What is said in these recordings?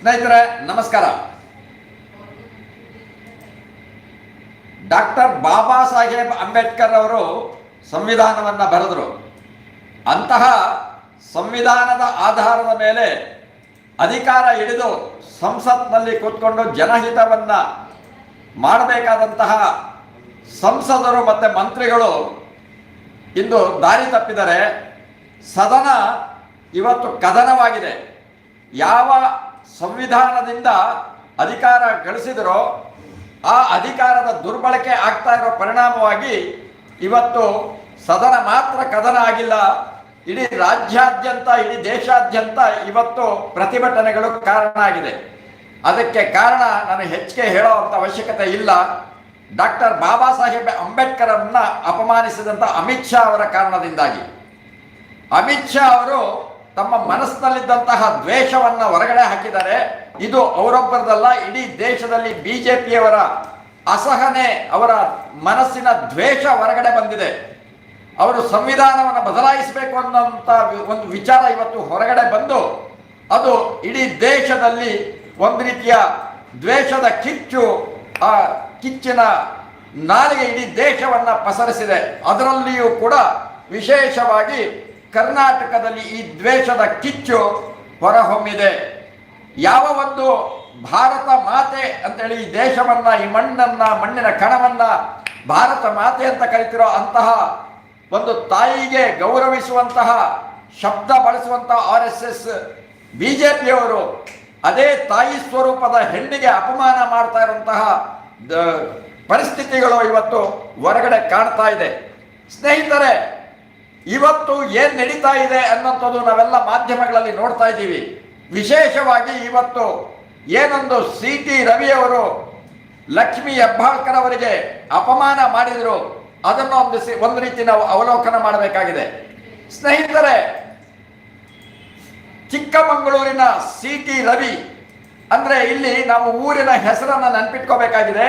ಸ್ನೇಹಿತರೆ, ನಮಸ್ಕಾರ. ಡಾಕ್ಟರ್ ಬಾಬಾ ಸಾಹೇಬ್ ಅಂಬೇಡ್ಕರ್ ಅವರು ಸಂವಿಧಾನವನ್ನು ಬರೆದರು. ಅಂತಹ ಸಂವಿಧಾನದ ಆಧಾರದ ಮೇಲೆ ಅಧಿಕಾರ ಹಿಡಿದು ಸಂಸತ್ನಲ್ಲಿ ಕೂತ್ಕೊಂಡು ಜನಹಿತವನ್ನ ಮಾಡಬೇಕಾದಂತಹ ಸಂಸದರು ಮತ್ತು ಮಂತ್ರಿಗಳು ಇಂದು ದಾರಿ ತಪ್ಪಿದರೆ ಸದನ ಇವತ್ತು ಕದನವಾಗಿದೆ. ಯಾವ ಸಂವಿಧಾನದಿಂದ ಅಧಿಕಾರ ಗಳಿಸಿದರೋ ಆ ಅಧಿಕಾರದ ದುರ್ಬಳಕೆ ಆಗ್ತಾ ಇರೋ ಪರಿಣಾಮವಾಗಿ ಇವತ್ತು ಸದನ ಮಾತ್ರ ಕದನ ಆಗಿಲ್ಲ. ಇಡೀ ರಾಜ್ಯಾದ್ಯಂತ, ಇಡೀ ದೇಶಾದ್ಯಂತ ಇವತ್ತು ಪ್ರತಿಭಟನೆಗಳು ಕಾರಣ ಆಗಿದೆ. ಅದಕ್ಕೆ ಕಾರಣ ನಾನು ಹೆಚ್ಚಿಗೆ ಹೇಳುವಂತ ಅವಶ್ಯಕತೆ ಇಲ್ಲ. ಡಾಕ್ಟರ್ ಬಾಬಾ ಸಾಹೇಬ್ ಅಂಬೇಡ್ಕರ್ ಅಪಮಾನಿಸಿದಂಥ ಅಮಿತ್ ಶಾ ಅವರ ಕಾರಣದಿಂದಾಗಿ. ಅಮಿತ್ ಶಾ ಅವರು ತಮ್ಮ ಮನಸ್ಸಿನಲ್ಲಿದ್ದಂತಹ ದ್ವೇಷವನ್ನ ಹೊರಗಡೆ ಹಾಕಿದ್ದಾರೆ. ಇದು ಅವರೊಬ್ಬರದಲ್ಲ ಇಡೀ ದೇಶದಲ್ಲಿ ಬಿಜೆಪಿಯವರ ಅಸಹನೆ, ಅವರ ಮನಸ್ಸಿನ ದ್ವೇಷ ಹೊರಗಡೆ ಬಂದಿದೆ. ಅವರು ಸಂವಿಧಾನವನ್ನು ಬದಲಾಯಿಸಬೇಕು ಅನ್ನೋಂಥ ಒಂದು ವಿಚಾರ ಇವತ್ತು ಹೊರಗಡೆ ಬಂದು, ಅದು ಇಡೀ ದೇಶದಲ್ಲಿ ಒಂದು ರೀತಿಯ ದ್ವೇಷದ ಕಿಚ್ಚು, ಆ ಕಿಚ್ಚಿನ ನಾಲಿಗೆ ಇಡೀ ದೇಶವನ್ನ ಪಸರಿಸಿದೆ. ಅದರಲ್ಲಿಯೂ ಕೂಡ ವಿಶೇಷವಾಗಿ ಕರ್ನಾಟಕದಲ್ಲಿ ಈ ದ್ವೇಷದ ಕಿಚ್ಚು ಹೊರಹೊಮ್ಮಿದೆ. ಯಾವ ಒಂದು ಭಾರತ ಮಾತೆ ಅಂತೇಳಿ ಈ ದೇಶವನ್ನ, ಈ ಮಣ್ಣನ್ನ, ಮಣ್ಣಿನ ಕಣವನ್ನ ಭಾರತ ಮಾತೆ ಅಂತ ಕರಿತಿರೋ ಅಂತಹ ಒಂದು ತಾಯಿಗೆ ಗೌರವಿಸುವಂತಹ, ಶಬ್ದ ಬಳಸುವಂತಹ ಆರ್ ಎಸ್ ಎಸ್ ಬಿಜೆಪಿಯವರು ಅದೇ ತಾಯಿ ಸ್ವರೂಪದ ಹೆಣ್ಣಿಗೆ ಅಪಮಾನ ಮಾಡ್ತಾ ಇರುವಂತಹ ಪರಿಸ್ಥಿತಿಗಳು ಇವತ್ತು ಹೊರಗಡೆ ಕಾಣ್ತಾ ಇದೆ. ಸ್ನೇಹಿತರೆ ಇವತ್ತು ಏನ್ ನಡೀತಾ ಇದೆ ಅನ್ನೋಂಥದ್ದು ನಾವೆಲ್ಲ ಮಾಧ್ಯಮಗಳಲ್ಲಿ ನೋಡ್ತಾ ಇದ್ದೀವಿ. ವಿಶೇಷವಾಗಿ ಇವತ್ತು ಏನೊಂದು ಸಿ ಟಿ ರವಿಯವರು ಲಕ್ಷ್ಮಿ ಹೆಬ್ಬಾಳ್ಕರ್ ಅವರಿಗೆ ಅಪಮಾನ ಮಾಡಿದ್ರು. ಅದನ್ನು ಒಂದು ಒಂದು ರೀತಿ ನಾವು ಅವಲೋಕನ ಮಾಡಬೇಕಾಗಿದೆ. ಸ್ನೇಹಿತರೆ, ಚಿಕ್ಕಮಗಳೂರಿನ ಸಿ ಟಿ ರವಿ, ಅಂದ್ರೆ ಇಲ್ಲಿ ನಾವು ಊರಿನ ಹೆಸರನ್ನ ನೆನ್ಪಿಟ್ಕೋಬೇಕಾಗಿದೆ.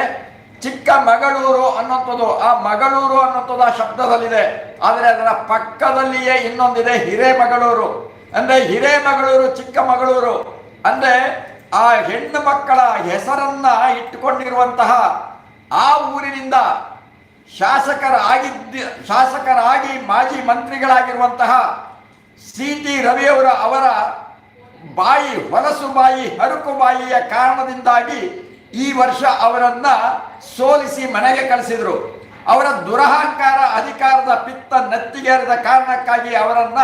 ಚಿಕ್ಕಮಗಳೂರು ಅನ್ನೋಂಥದ್ದು, ಆ ಮಗಳೂರು ಅನ್ನೋಂಥದ್ದು ಆ ಶಬ್ದದಲ್ಲಿದೆ. ಆದರೆ ಅದರ ಪಕ್ಕದಲ್ಲಿಯೇ ಇನ್ನೊಂದಿದೆ ಹಿರೇಮಗಳೂರು. ಅಂದರೆ ಹಿರೇಮಗಳೂರು ಚಿಕ್ಕಮಗಳೂರು. ಅಂದರೆ ಆ ಹೆಣ್ಣು ಮಕ್ಕಳ ಹೆಸರನ್ನ ಇಟ್ಟುಕೊಂಡಿರುವಂತಹ ಆ ಊರಿನಿಂದ ಶಾಸಕರಾಗಿದ್ದ, ಶಾಸಕರಾಗಿ ಮಾಜಿ ಮಂತ್ರಿಗಳಾಗಿರುವಂತಹ ಸಿ ಟಿ ರವಿಯವರ ಅವರ ಬಾಯಿ, ಹೊಲಸು ಬಾಯಿ, ಹರುಕು ಬಾಯಿಯ ಕಾರಣದಿಂದಾಗಿ ಈ ವರ್ಷ ಅವರನ್ನ ಸೋಲಿಸಿ ಮನೆಗೆ ಕಳಿಸಿದ್ರು. ಅವರ ದುರಹಂಕಾರ ಅಧಿಕಾರದ ಪಿತ್ತ ನೆತ್ತಿಗೇರಿದ ಕಾರಣಕ್ಕಾಗಿ ಅವರನ್ನ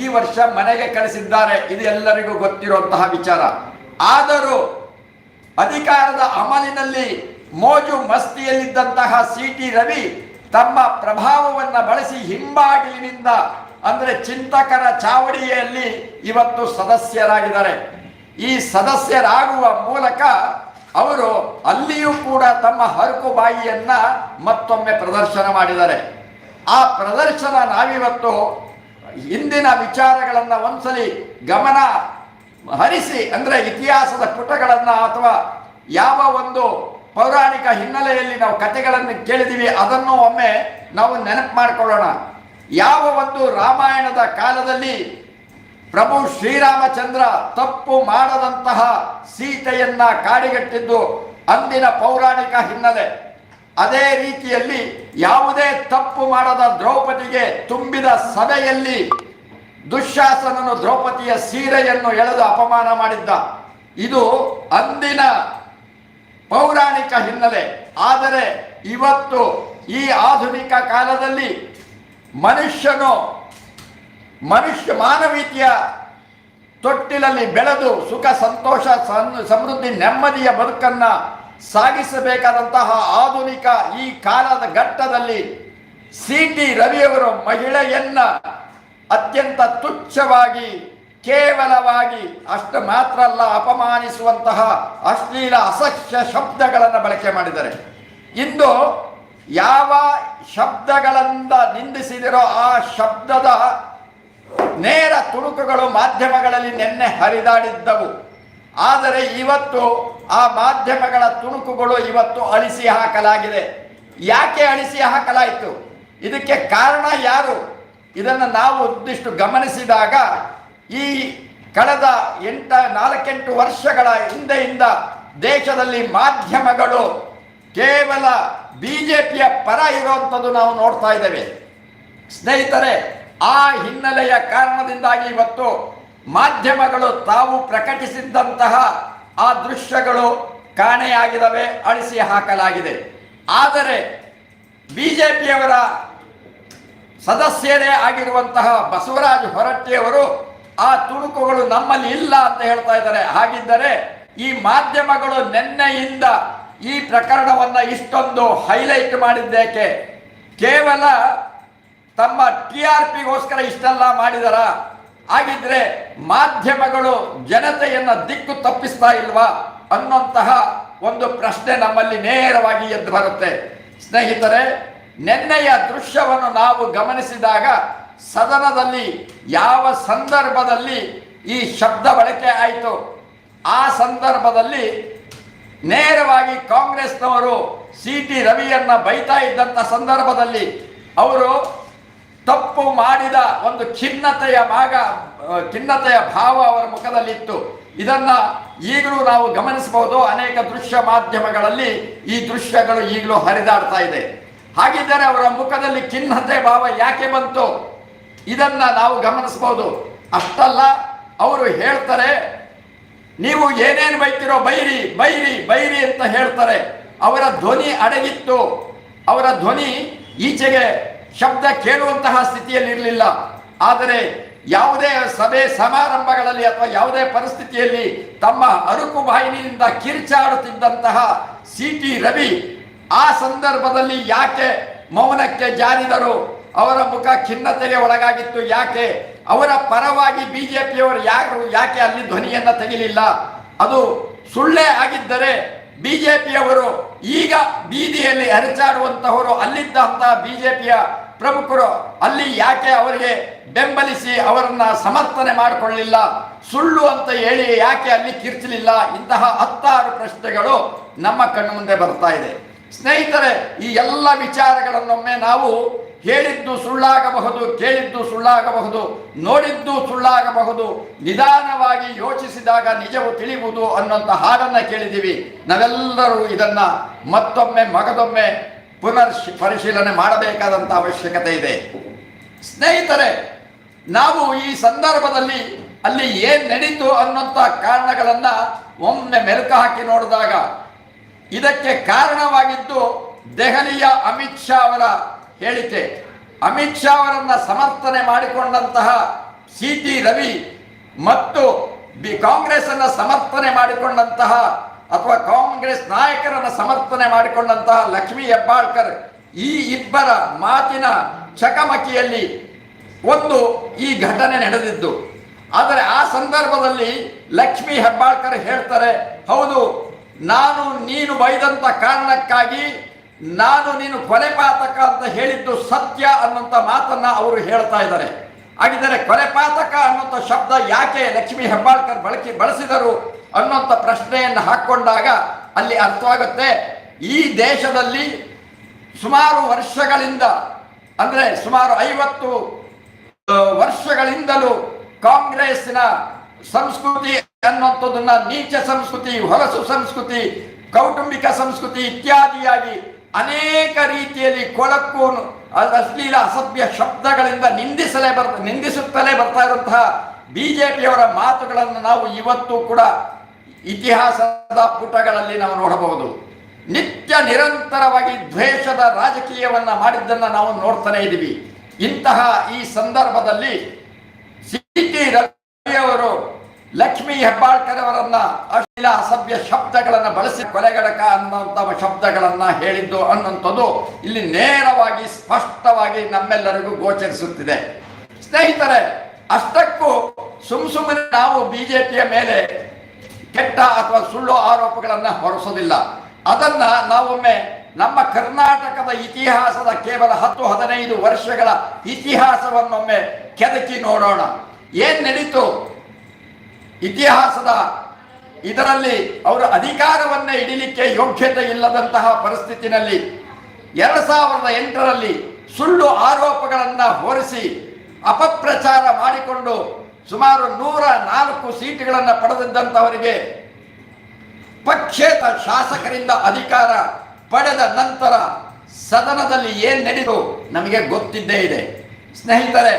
ಈ ವರ್ಷ ಮನೆಗೆ ಕಳಿಸಿದ್ದಾರೆ. ಇದು ಎಲ್ಲರಿಗೂ ಗೊತ್ತಿರುವಂತಹ ವಿಚಾರ. ಆದರೂ ಅಧಿಕಾರದ ಅಮಲಿನಲ್ಲಿ ಮೋಜು ಮಸ್ತಿಯಲ್ಲಿದ್ದಂತಹ ಸಿ ಟಿ ರವಿ ತಮ್ಮ ಪ್ರಭಾವವನ್ನು ಬಳಸಿ ಹಿಂಬಾಗಿಲಿನಿಂದ, ಅಂದರೆ ಚಿಂತಕರ ಚಾವಡಿಯಲ್ಲಿ ಇವತ್ತು ಸದಸ್ಯರಾಗಿದ್ದಾರೆ. ಈ ಸದಸ್ಯರಾಗುವ ಮೂಲಕ ಅವರು ಅಲ್ಲಿಯೂ ಕೂಡ ತಮ್ಮ ಹರಕು ಬಾಯಿಯನ್ನ ಮತ್ತೊಮ್ಮೆ ಪ್ರದರ್ಶನ ಮಾಡಿದ್ದಾರೆ. ಆ ಪ್ರದರ್ಶನ ನಾವಿವತ್ತು ಹಿಂದಿನ ವಿಚಾರಗಳನ್ನ ಒಂದ್ಸಲಿ ಗಮನ ಹರಿಸಿ, ಅಂದ್ರೆ ಇತಿಹಾಸದ ಪುಟಗಳನ್ನ ಅಥವಾ ಯಾವ ಒಂದು ಪೌರಾಣಿಕ ಹಿನ್ನೆಲೆಯಲ್ಲಿ ನಾವು ಕಥೆಗಳನ್ನು ಕೇಳಿದೀವಿ, ಅದನ್ನು ಒಮ್ಮೆ ನಾವು ನೆನಪು ಮಾಡಿಕೊಳ್ಳೋಣ. ಯಾವ ಒಂದು ರಾಮಾಯಣದ ಕಾಲದಲ್ಲಿ ಪ್ರಭು ಶ್ರೀರಾಮಚಂದ್ರ ತಪ್ಪು ಮಾಡದಂತಹ ಸೀತೆಯನ್ನ ಕಾಡಿಗಟ್ಟಿದ್ದು ಅಂದಿನ ಪೌರಾಣಿಕ ಹಿನ್ನೆಲೆ. ಅದೇ ರೀತಿಯಲ್ಲಿ ಯಾವುದೇ ತಪ್ಪು ಮಾಡದ ದ್ರೌಪದಿಗೆ ತುಂಬಿದ ಸಭೆಯಲ್ಲಿ ದುಶ್ಯಾಸನನು ದ್ರೌಪದಿಯ ಸೀರೆಯನ್ನು ಎಳೆದು ಅಪಮಾನ ಮಾಡಿದ್ದ. ಇದು ಅಂದಿನ ಪೌರಾಣಿಕ ಹಿನ್ನೆಲೆ. ಆದರೆ ಇವತ್ತು ಈ ಆಧುನಿಕ ಕಾಲದಲ್ಲಿ ಮನುಷ್ಯನು ಮನುಷ್ಯ ಮಾನವೀಯತೆಯ ತೊಟ್ಟಿಲಲ್ಲಿ ಬೆಳೆದು ಸುಖ, ಸಂತೋಷ ಸಮೃದ್ಧಿ, ನೆಮ್ಮದಿಯ ಬದುಕನ್ನ ಸಾಗಿಸಬೇಕಾದಂತಹ ಆಧುನಿಕ ಈ ಕಾಲದ ಘಟ್ಟದಲ್ಲಿ ಸಿ ಟಿ ರವಿಯವರು ಮಹಿಳೆಯನ್ನ ಅತ್ಯಂತ ತುಚ್ಛವಾಗಿ, ಕೇವಲವಾಗಿ, ಅಷ್ಟು ಮಾತ್ರ ಅಲ್ಲ, ಅಪಮಾನಿಸುವಂತಹ ಅಶ್ಲೀಲ, ಅಸಹ್ಯ ಶಬ್ದಗಳನ್ನು ಬಳಕೆ ಮಾಡಿದ್ದಾರೆ. ಇಂದು ಯಾವ ಶಬ್ದಗಳಿಂದ ನಿಂದಿಸಿದಿರೋ ಆ ಶಬ್ದದ ನೇರ ತುಣುಕುಗಳು ಮಾಧ್ಯಮಗಳಲ್ಲಿ ನಿನ್ನೆ ಹರಿದಾಡಿದ್ದವು. ಆದರೆ ಇವತ್ತು ಆ ಮಾಧ್ಯಮಗಳ ತುಣುಕುಗಳು ಇವತ್ತು ಅಳಿಸಿ ಹಾಕಲಾಗಿದೆ. ಯಾಕೆ ಅಳಿಸಿ ಹಾಕಲಾಯಿತು? ಇದಕ್ಕೆ ಕಾರಣ ಯಾರು? ಇದನ್ನು ನಾವು ಒಂದಿಷ್ಟು ಗಮನಿಸಿದಾಗ ಈ ಕಳೆದ ಎಂಟ, ನಾಲ್ಕೆಂಟು ವರ್ಷಗಳ ಹಿಂದೆಯಿಂದ ದೇಶದಲ್ಲಿ ಮಾಧ್ಯಮಗಳು ಕೇವಲ ಬಿಜೆಪಿಯ ಪರ ಇರುವಂಥದ್ದು ನಾವು ನೋಡ್ತಾ ಇದ್ದೇವೆ. ಸ್ನೇಹಿತರೆ ಆ ಹಿನ್ನೆಲೆಯ ಕಾರಣದಿಂದಾಗಿ ಇವತ್ತು ಮಾಧ್ಯಮಗಳು ತಾವು ಪ್ರಕಟಿಸಿದ್ದಂತಹ ಆ ದೃಶ್ಯಗಳು ಕಾಣೆಯಾಗಿದ್ದಾವೆ ಅಳಿಸಿ ಹಾಕಲಾಗಿದೆ. ಆದರೆ ಬಿಜೆಪಿಯವರ ಸದಸ್ಯರೇ ಆಗಿರುವಂತಹ ಬಸವರಾಜ ಹೊರಟ್ಟಿಯವರು ಆ ತುಣುಕುಗಳು ನಮ್ಮಲ್ಲಿ ಇಲ್ಲ ಅಂತ ಹೇಳ್ತಾ ಇದ್ದಾರೆ. ಹಾಗಿದ್ದರೆ ಈ ಮಾಧ್ಯಮಗಳು ನಿನ್ನೆಯಿಂದ ಈ ಪ್ರಕರಣವನ್ನು ಇಷ್ಟೊಂದು ಹೈಲೈಟ್ ಮಾಡಿದ್ದೇಕೆ? ಕೇವಲ ತಮ್ಮ ಟಿ ಆರ್ ಪಿಗೋಸ್ಕರ ಇಷ್ಟೆಲ್ಲ ಮಾಡಿದರ? ಆಗಿದ್ರೆ ಮಾಧ್ಯಮಗಳು ಜನತೆಯನ್ನ ದಿಕ್ಕು ತಪ್ಪಿಸ್ತಾ ಇಲ್ವಾ ಅನ್ನುವಂತಹ ಒಂದು ಪ್ರಶ್ನೆ ನಮ್ಮಲ್ಲಿ ನೇರವಾಗಿ ಎದ್ದು ಬರುತ್ತೆ. ಸ್ನೇಹಿತರೆ, ನೆನ್ನೆಯ ದೃಶ್ಯವನ್ನು ನಾವು ಗಮನಿಸಿದಾಗ ಸದನದಲ್ಲಿ ಯಾವ ಸಂದರ್ಭದಲ್ಲಿ ಈ ಶಬ್ದ ಬಳಕೆ ಆಯಿತು? ಆ ಸಂದರ್ಭದಲ್ಲಿ ನೇರವಾಗಿ ಕಾಂಗ್ರೆಸ್ನವರು ಸಿ ಟಿ ರವಿಯನ್ನ ಬೈತಾ ಇದ್ದಂಥ ಸಂದರ್ಭದಲ್ಲಿ ಅವರು ತಪ್ಪು ಮಾಡಿದ ಒಂದು ಖಿನ್ನತೆಯ ಭಾಗ ಖಿನ್ನತೆಯ ಭಾವ ಅವರ ಮುಖದಲ್ಲಿತ್ತು. ಇದನ್ನ ಈಗಲೂ ನಾವು ಗಮನಿಸಬಹುದು. ಅನೇಕ ದೃಶ್ಯ ಮಾಧ್ಯಮಗಳಲ್ಲಿ ಈ ದೃಶ್ಯಗಳು ಈಗಲೂ ಹರಿದಾಡ್ತಾ ಇದೆ. ಹಾಗಿದ್ದರೆ ಅವರ ಮುಖದಲ್ಲಿ ಖಿನ್ನತೆ ಭಾವ ಯಾಕೆ ಬಂತು? ಇದನ್ನ ನಾವು ಗಮನಿಸಬಹುದು. ಅಷ್ಟಲ್ಲ, ಅವರು ಹೇಳ್ತಾರೆ, ನೀವು ಏನೇನು ಬೈತಿರೋ ಬೈರಿ ಬೈರಿ ಬೈರಿ ಅಂತ ಹೇಳ್ತಾರೆ. ಅವರ ಧ್ವನಿ ಅಡಗಿತ್ತು. ಅವರ ಧ್ವನಿ ಈಚೆಗೆ ಶಬ್ದ ಕೇಳುವಂತಹ ಸ್ಥಿತಿಯಲ್ಲಿ ಇರಲಿಲ್ಲ ಆದರೆ ಯಾವುದೇ ಸಭೆ ಸಮಾರಂಭಗಳಲ್ಲಿ ಅಥವಾ ಯಾವುದೇ ಪರಿಸ್ಥಿತಿಯಲ್ಲಿ ತಮ್ಮ ಅರುಕು ಬಾಯಿನಿಂದ ಕಿರ್ಚಾಡುತ್ತಿದ್ದಂತಹ ಸಿ ಟಿ ರವಿ ಆ ಸಂದರ್ಭದಲ್ಲಿ ಯಾಕೆ ಮೌನಕ್ಕೆ ಜಾರಿದರು? ಅವರ ಮುಖ ಖಿನ್ನತೆಗೆ ಒಳಗಾಗಿತ್ತು. ಯಾಕೆ? ಅವರ ಪರವಾಗಿ ಬಿಜೆಪಿಯವರು ಯಾರು? ಯಾಕೆ ಅಲ್ಲಿ ಧ್ವನಿಯನ್ನು ತೆಗಿಲಿಲ್ಲ? ಅದು ಸುಳ್ಳೇ ಆಗಿದ್ದರೆ ಬಿಜೆಪಿಯವರು ಈಗ ಬೀದಿಯಲ್ಲಿ ಹರಿಚಾಡುವಂತಹವರು ಅಲ್ಲಿದ್ದಂತಹ ಬಿಜೆಪಿಯ ಪ್ರಮುಖರು ಅಲ್ಲಿ ಯಾಕೆ ಅವರಿಗೆ ಬೆಂಬಲಿಸಿ ಅವರನ್ನ ಸಮರ್ಥನೆ ಮಾಡಿಕೊಳ್ಳಲಿಲ್ಲ? ಸುಳ್ಳು ಅಂತ ಹೇಳಿ ಯಾಕೆ ಅಲ್ಲಿ ಕಿರ್ಚಲಿಲ್ಲ ಇಂತಹ ಹತ್ತಾರು ಪ್ರಶ್ನೆಗಳು ನಮ್ಮ ಕಣ್ಣು ಮುಂದೆ ಬರ್ತಾ ಇದೆ. ಸ್ನೇಹಿತರೆ, ಈ ಎಲ್ಲ ವಿಚಾರಗಳನ್ನೊಮ್ಮೆ ನಾವು ಹೇಳಿದ್ದು ಸುಳ್ಳಾಗಬಹುದು, ಕೇಳಿದ್ದು ಸುಳ್ಳಾಗಬಹುದು, ನೋಡಿದ್ದು ಸುಳ್ಳಾಗಬಹುದು, ನಿಧಾನವಾಗಿ ಯೋಚಿಸಿದಾಗ ನಿಜವು ತಿಳಿಯುವುದು ಅನ್ನೋಂಥ ಹಾಡನ್ನು ಕೇಳಿದ್ದೀವಿ. ನಾವೆಲ್ಲರೂ ಇದನ್ನು ಮತ್ತೊಮ್ಮೆ, ಮಗದೊಮ್ಮೆ ಪುನರ್ ಪರಿಶೀಲನೆ ಮಾಡಬೇಕಾದಂಥ ಅವಶ್ಯಕತೆ ಇದೆ. ಸ್ನೇಹಿತರೆ, ನಾವು ಈ ಸಂದರ್ಭದಲ್ಲಿ ಅಲ್ಲಿ ಏನು ನಡೀತು ಅನ್ನೋಂಥ ಕಾರಣಗಳನ್ನು ಒಮ್ಮೆ ಮೆಲುಕು ಹಾಕಿ ನೋಡಿದಾಗ, ಇದಕ್ಕೆ ಕಾರಣವಾಗಿದ್ದು ದೆಹಲಿಯ ಅಮಿತ್ ಶಾ ಅವರ ಹೇಳಿಕೆ. ಅಮಿತ್ ಶಾ ಅವರನ್ನ ಸಮರ್ಥನೆ ಮಾಡಿಕೊಂಡಂತಹ ಸಿ ಟಿ ರವಿ ಮತ್ತು ಬಿ ಕಾಂಗ್ರೆಸ್ ಅನ್ನ ಸಮರ್ಥನೆ ಮಾಡಿಕೊಂಡಂತಹ ಅಥವಾ ಕಾಂಗ್ರೆಸ್ ನಾಯಕರನ್ನು ಸಮರ್ಥನೆ ಮಾಡಿಕೊಂಡಂತಹ ಲಕ್ಷ್ಮಿ ಹೆಬ್ಬಾಳ್ಕರ್ ಈ ಇಬ್ಬರ ಮಾತಿನ ಚಕಮಕಿಯಲ್ಲಿ ಒಂದು ಈ ಘಟನೆ ನಡೆದಿದ್ದು. ಆದರೆ ಆ ಸಂದರ್ಭದಲ್ಲಿ ಲಕ್ಷ್ಮಿ ಹೆಬ್ಬಾಳ್ಕರ್ ಹೇಳ್ತಾರೆ, ಹೌದು, ನಾನು ನೀನು ಬೈದಂತ ಕಾರಣಕ್ಕಾಗಿ ನಾನು ನೀನು ಕೊಲೆಪಾತಕ ಅಂತ ಹೇಳಿದ್ದು ಸತ್ಯ ಅನ್ನುವಂಥ ಮಾತನ್ನ ಅವರು ಹೇಳ್ತಾ ಇದ್ದಾರೆ. ಹಾಗಿದ್ದರೆ ಕೊಲೆಪಾತಕ ಅನ್ನುವಂಥ ಶಬ್ದ ಯಾಕೆ ಲಕ್ಷ್ಮಿ ಹೆಬ್ಬಾಳ್ಕರ್ ಬಳಕೆ ಬಳಸಿದರು? ಅನ್ನುವಂಥ ಪ್ರಶ್ನೆಯನ್ನು ಹಾಕ್ಕೊಂಡಾಗ ಅಲ್ಲಿ ಅರ್ಥವಾಗುತ್ತೆ, ಈ ದೇಶದಲ್ಲಿ ಸುಮಾರು ವರ್ಷಗಳಿಂದ, ಅಂದರೆ ಸುಮಾರು ಐವತ್ತು ವರ್ಷಗಳಿಂದಲೂ ಕಾಂಗ್ರೆಸ್ನ ಸಂಸ್ಕೃತಿ ಅನ್ನುವಂಥದ್ದನ್ನ ನೀಚ ಸಂಸ್ಕೃತಿ ಹೊಲಸು ಸಂಸ್ಕೃತಿ, ಕೌಟುಂಬಿಕ ಸಂಸ್ಕೃತಿ ಇತ್ಯಾದಿಯಾಗಿ ಅನೇಕ ರೀತಿಯಲ್ಲಿ ಕೊಳಕು ಅಶ್ಲೀಲ ಅಸಭ್ಯ ಶಬ್ದಗಳಿಂದ ನಿಂದಿಸಲೇ ಬರ್ತ, ನಿಂದಿಸುತ್ತಲೇ ಬರ್ತಾ ಇರುವಂತಹ ಬಿಜೆಪಿಯವರ ಮಾತುಗಳನ್ನು ನಾವು ಇವತ್ತು ಕೂಡ ಇತಿಹಾಸದ ಪುಟಗಳಲ್ಲಿ ನಾವು ನೋಡಬಹುದು. ನಿತ್ಯ ನಿರಂತರವಾಗಿ ದ್ವೇಷದ ರಾಜಕೀಯವನ್ನ ಮಾಡಿದ್ದನ್ನು ನಾವು ನೋಡ್ತಾನೆ ಇದ್ದೀವಿ. ಇಂತಹ ಈ ಸಂದರ್ಭದಲ್ಲಿ ಸಿ ಟಿ ರವಿಯವರು ಲಕ್ಷ್ಮಿ ಹೆಬ್ಬಾಳ್ಕರ್ ಅವರನ್ನ ಅಶ್ಲೀಲ ಅಸಭ್ಯ ಶಬ್ದಗಳನ್ನ ಬಳಸಿ ಕೊಲೆಗಡಕ ಅನ್ನುವಂತಹ ಶಬ್ದಗಳನ್ನ ಹೇಳಿದ್ದು ಅನ್ನುವಂಥದ್ದು ಇಲ್ಲಿ ನೇರವಾಗಿ ಸ್ಪಷ್ಟವಾಗಿ ನಮ್ಮೆಲ್ಲರಿಗೂ ಗೋಚರಿಸುತ್ತಿದೆ. ಸ್ನೇಹಿತರೆ, ಅಷ್ಟಕ್ಕೂ ಸುಮ್ ಸುಮ್ಮನೆ ನಾವು ಬಿಜೆಪಿಯ ಮೇಲೆ ಕೆಟ್ಟ ಅಥವಾ ಸುಳ್ಳು ಆರೋಪಗಳನ್ನು ಹೊರಸೋದಿಲ್ಲ. ಅದನ್ನ ನಾವೊಮ್ಮೆ ನಮ್ಮ ಕರ್ನಾಟಕದ ಇತಿಹಾಸದ ಕೇವಲ ಹತ್ತು, ಹದಿನೈದು ವರ್ಷಗಳ ಇತಿಹಾಸವನ್ನೊಮ್ಮೆ ಕೆದಕಿ ನೋಡೋಣ. ಏನ್ ನಡೀತು? ಇತಿಹಾಸದ ಇದರಲ್ಲಿ ಅವರ ಅಧಿಕಾರವನ್ನೇ ಹಿಡಿಲಿಕ್ಕೆ ಯೋಗ್ಯತೆ ಇಲ್ಲದಂತಹ ಪರಿಸ್ಥಿತಿನಲ್ಲಿ ಎರಡ್ ಸಾವಿರದ ಎಂಟರಲ್ಲಿ ಸುಳ್ಳು ಆರೋಪಗಳನ್ನ ಹೊರಿಸಿ ಅಪಪ್ರಚಾರ ಮಾಡಿಕೊಂಡು ಸುಮಾರು ನೂರ ನಾಲ್ಕು ಸೀಟುಗಳನ್ನು ಪಡೆದಿದ್ದಂಥವರಿಗೆ ಪಕ್ಷೇತ ಶಾಸಕರಿಂದ ಅಧಿಕಾರ ಪಡೆದ ನಂತರ ಸದನದಲ್ಲಿ ಏನ್ ನಡೆದು ನಮಗೆ ಗೊತ್ತಿದ್ದೇ ಇದೆ. ಸ್ನೇಹಿತರೆ,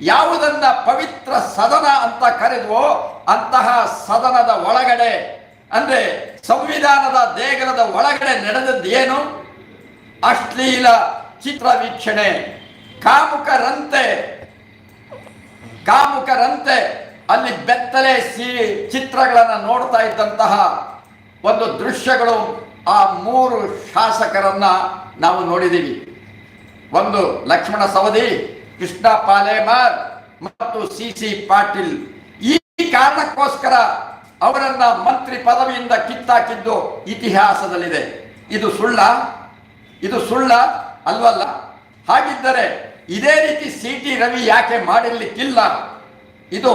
ಯಾವುದನ್ನ ಪವಿತ್ರ ಸದನ ಅಂತ ಕರೆದುವೋ ಅಂತಹ ಸದನದ ಒಳಗಡೆ, ಅಂದ್ರೆ ಸಂವಿಧಾನದ ದೇಗುಲದ ಒಳಗಡೆ ನಡೆದದ್ದು ಏನು? ಅಶ್ಲೀಲ ಚಿತ್ರ ವೀಕ್ಷಣೆ, ಕಾಮುಕರಂತೆ ಕಾಮುಕರಂತೆ ಅಲ್ಲಿ ಬೆತ್ತಲೆ ಸಿ ಚಿತ್ರಗಳನ್ನು ನೋಡ್ತಾ ಇದ್ದಂತಹ ಒಂದು ದೃಶ್ಯಗಳು ಆ ಮೂರು ಶಾಸಕರನ್ನ ನಾವು ನೋಡಿದ್ದೀವಿ ಒಂದು ಲಕ್ಷ್ಮಣ ಸವದಿ, ಕೃಷ್ಣ ಪಾಲೇಮಾರ್ ಮತ್ತು ಸಿ ಸಿ ಪಾಟೀಲ್. ಈ ಕಾರಣಕ್ಕೋಸ್ಕರ ಅವರನ್ನ ಮಂತ್ರಿ ಪದವಿಯಿಂದ ಕಿತ್ತಾಕಿದ್ದು ಇತಿಹಾಸದಲ್ಲಿದೆ. ಇದು ಸುಳ್ಳ? ಇದು ಸುಳ್ಳ ಅಲ್ವಲ್ಲ? ಹಾಗಿದ್ದರೆ ಇದೇ ರೀತಿ ಸಿ ಟಿ ರವಿ ಯಾಕೆ ಮಾಡಿರ್ಲಿಕ್ಕಿಲ್ಲ? ಇದು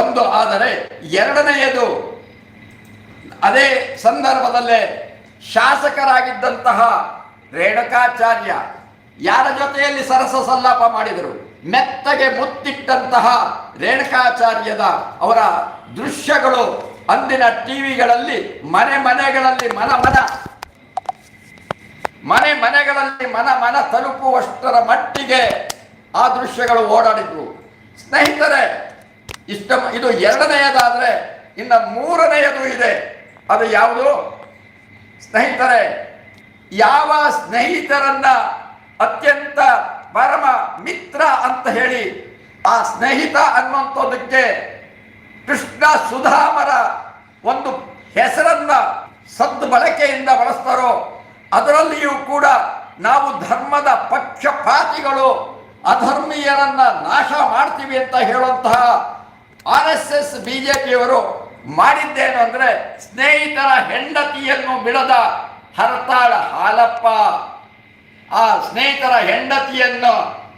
ಒಂದು, ಆದರೆ ಎರಡನೆಯದು, ಅದೇ ಸಂದರ್ಭದಲ್ಲೇ ಶಾಸಕರಾಗಿದ್ದಂತಹ ರೇಣುಕಾಚಾರ್ಯ ಯಾರ ಜೊತೆಯಲ್ಲಿ ಸರಸ ಸಲ್ಲಾಪ ಮಾಡಿದರು? ಮೆತ್ತಗೆ ಮುತ್ತಿಟ್ಟಂತಹ ರೇಣುಕಾಚಾರ್ಯದ ಅವರ ದೃಶ್ಯಗಳು ಅಂದಿನ ಟಿವಿಗಳಲ್ಲಿ ಮನೆ ಮನೆಗಳಲ್ಲಿ ಮನ ಮನ ಮನೆ ಮನೆಗಳಲ್ಲಿ ಮನ ಮನ ತಲುಪುವಷ್ಟರ ಮಟ್ಟಿಗೆ ಆ ದೃಶ್ಯಗಳು ಓಡಾಡಿದ್ವು. ಸ್ನೇಹಿತರೆ, ಇಷ್ಟ ಇದು ಎರಡನೆಯದಾದರೆ ಇನ್ನು ಮೂರನೆಯದು ಇದೆ. ಅದು ಯಾವುದು? ಸ್ನೇಹಿತರೆ, ಯಾವ ಸ್ನೇಹಿತರನ್ನ ಅತ್ಯಂತ ಪರಮ ಮಿತ್ರ ಅಂತ ಹೇಳಿ ಆ ಸ್ನೇಹಿತ ಅನ್ನುವಂಥದ್ದಕ್ಕೆ ಕೃಷ್ಣ ಸುಧಾಮರ ಒಂದು ಹೆಸರನ್ನ ಸದ್ಬಳಕೆಯಿಂದ ಬಳಸ್ತಾರೋ ಅದರಲ್ಲಿಯೂ ಕೂಡ ನಾವು ಧರ್ಮದ ಪಕ್ಷಪಾತಿಗಳು, ಅಧರ್ಮೀಯರನ್ನ ನಾಶ ಮಾಡ್ತೀವಿ ಅಂತ ಹೇಳುವಂತಹ ಆರ್ ಎಸ್ ಎಸ್ ಬಿಜೆಪಿಯವರು ಮಾಡಿದ್ದೇನು ಅಂದ್ರೆ ಸ್ನೇಹಿತರ ಹೆಂಡತಿಯನ್ನು ಬಿಡದ ಹರತಾಳ ಹಾಲಪ್ಪ. ಆ ಸ್ನೇಹಿತರ ಹೆಂಡತಿಯನ್ನು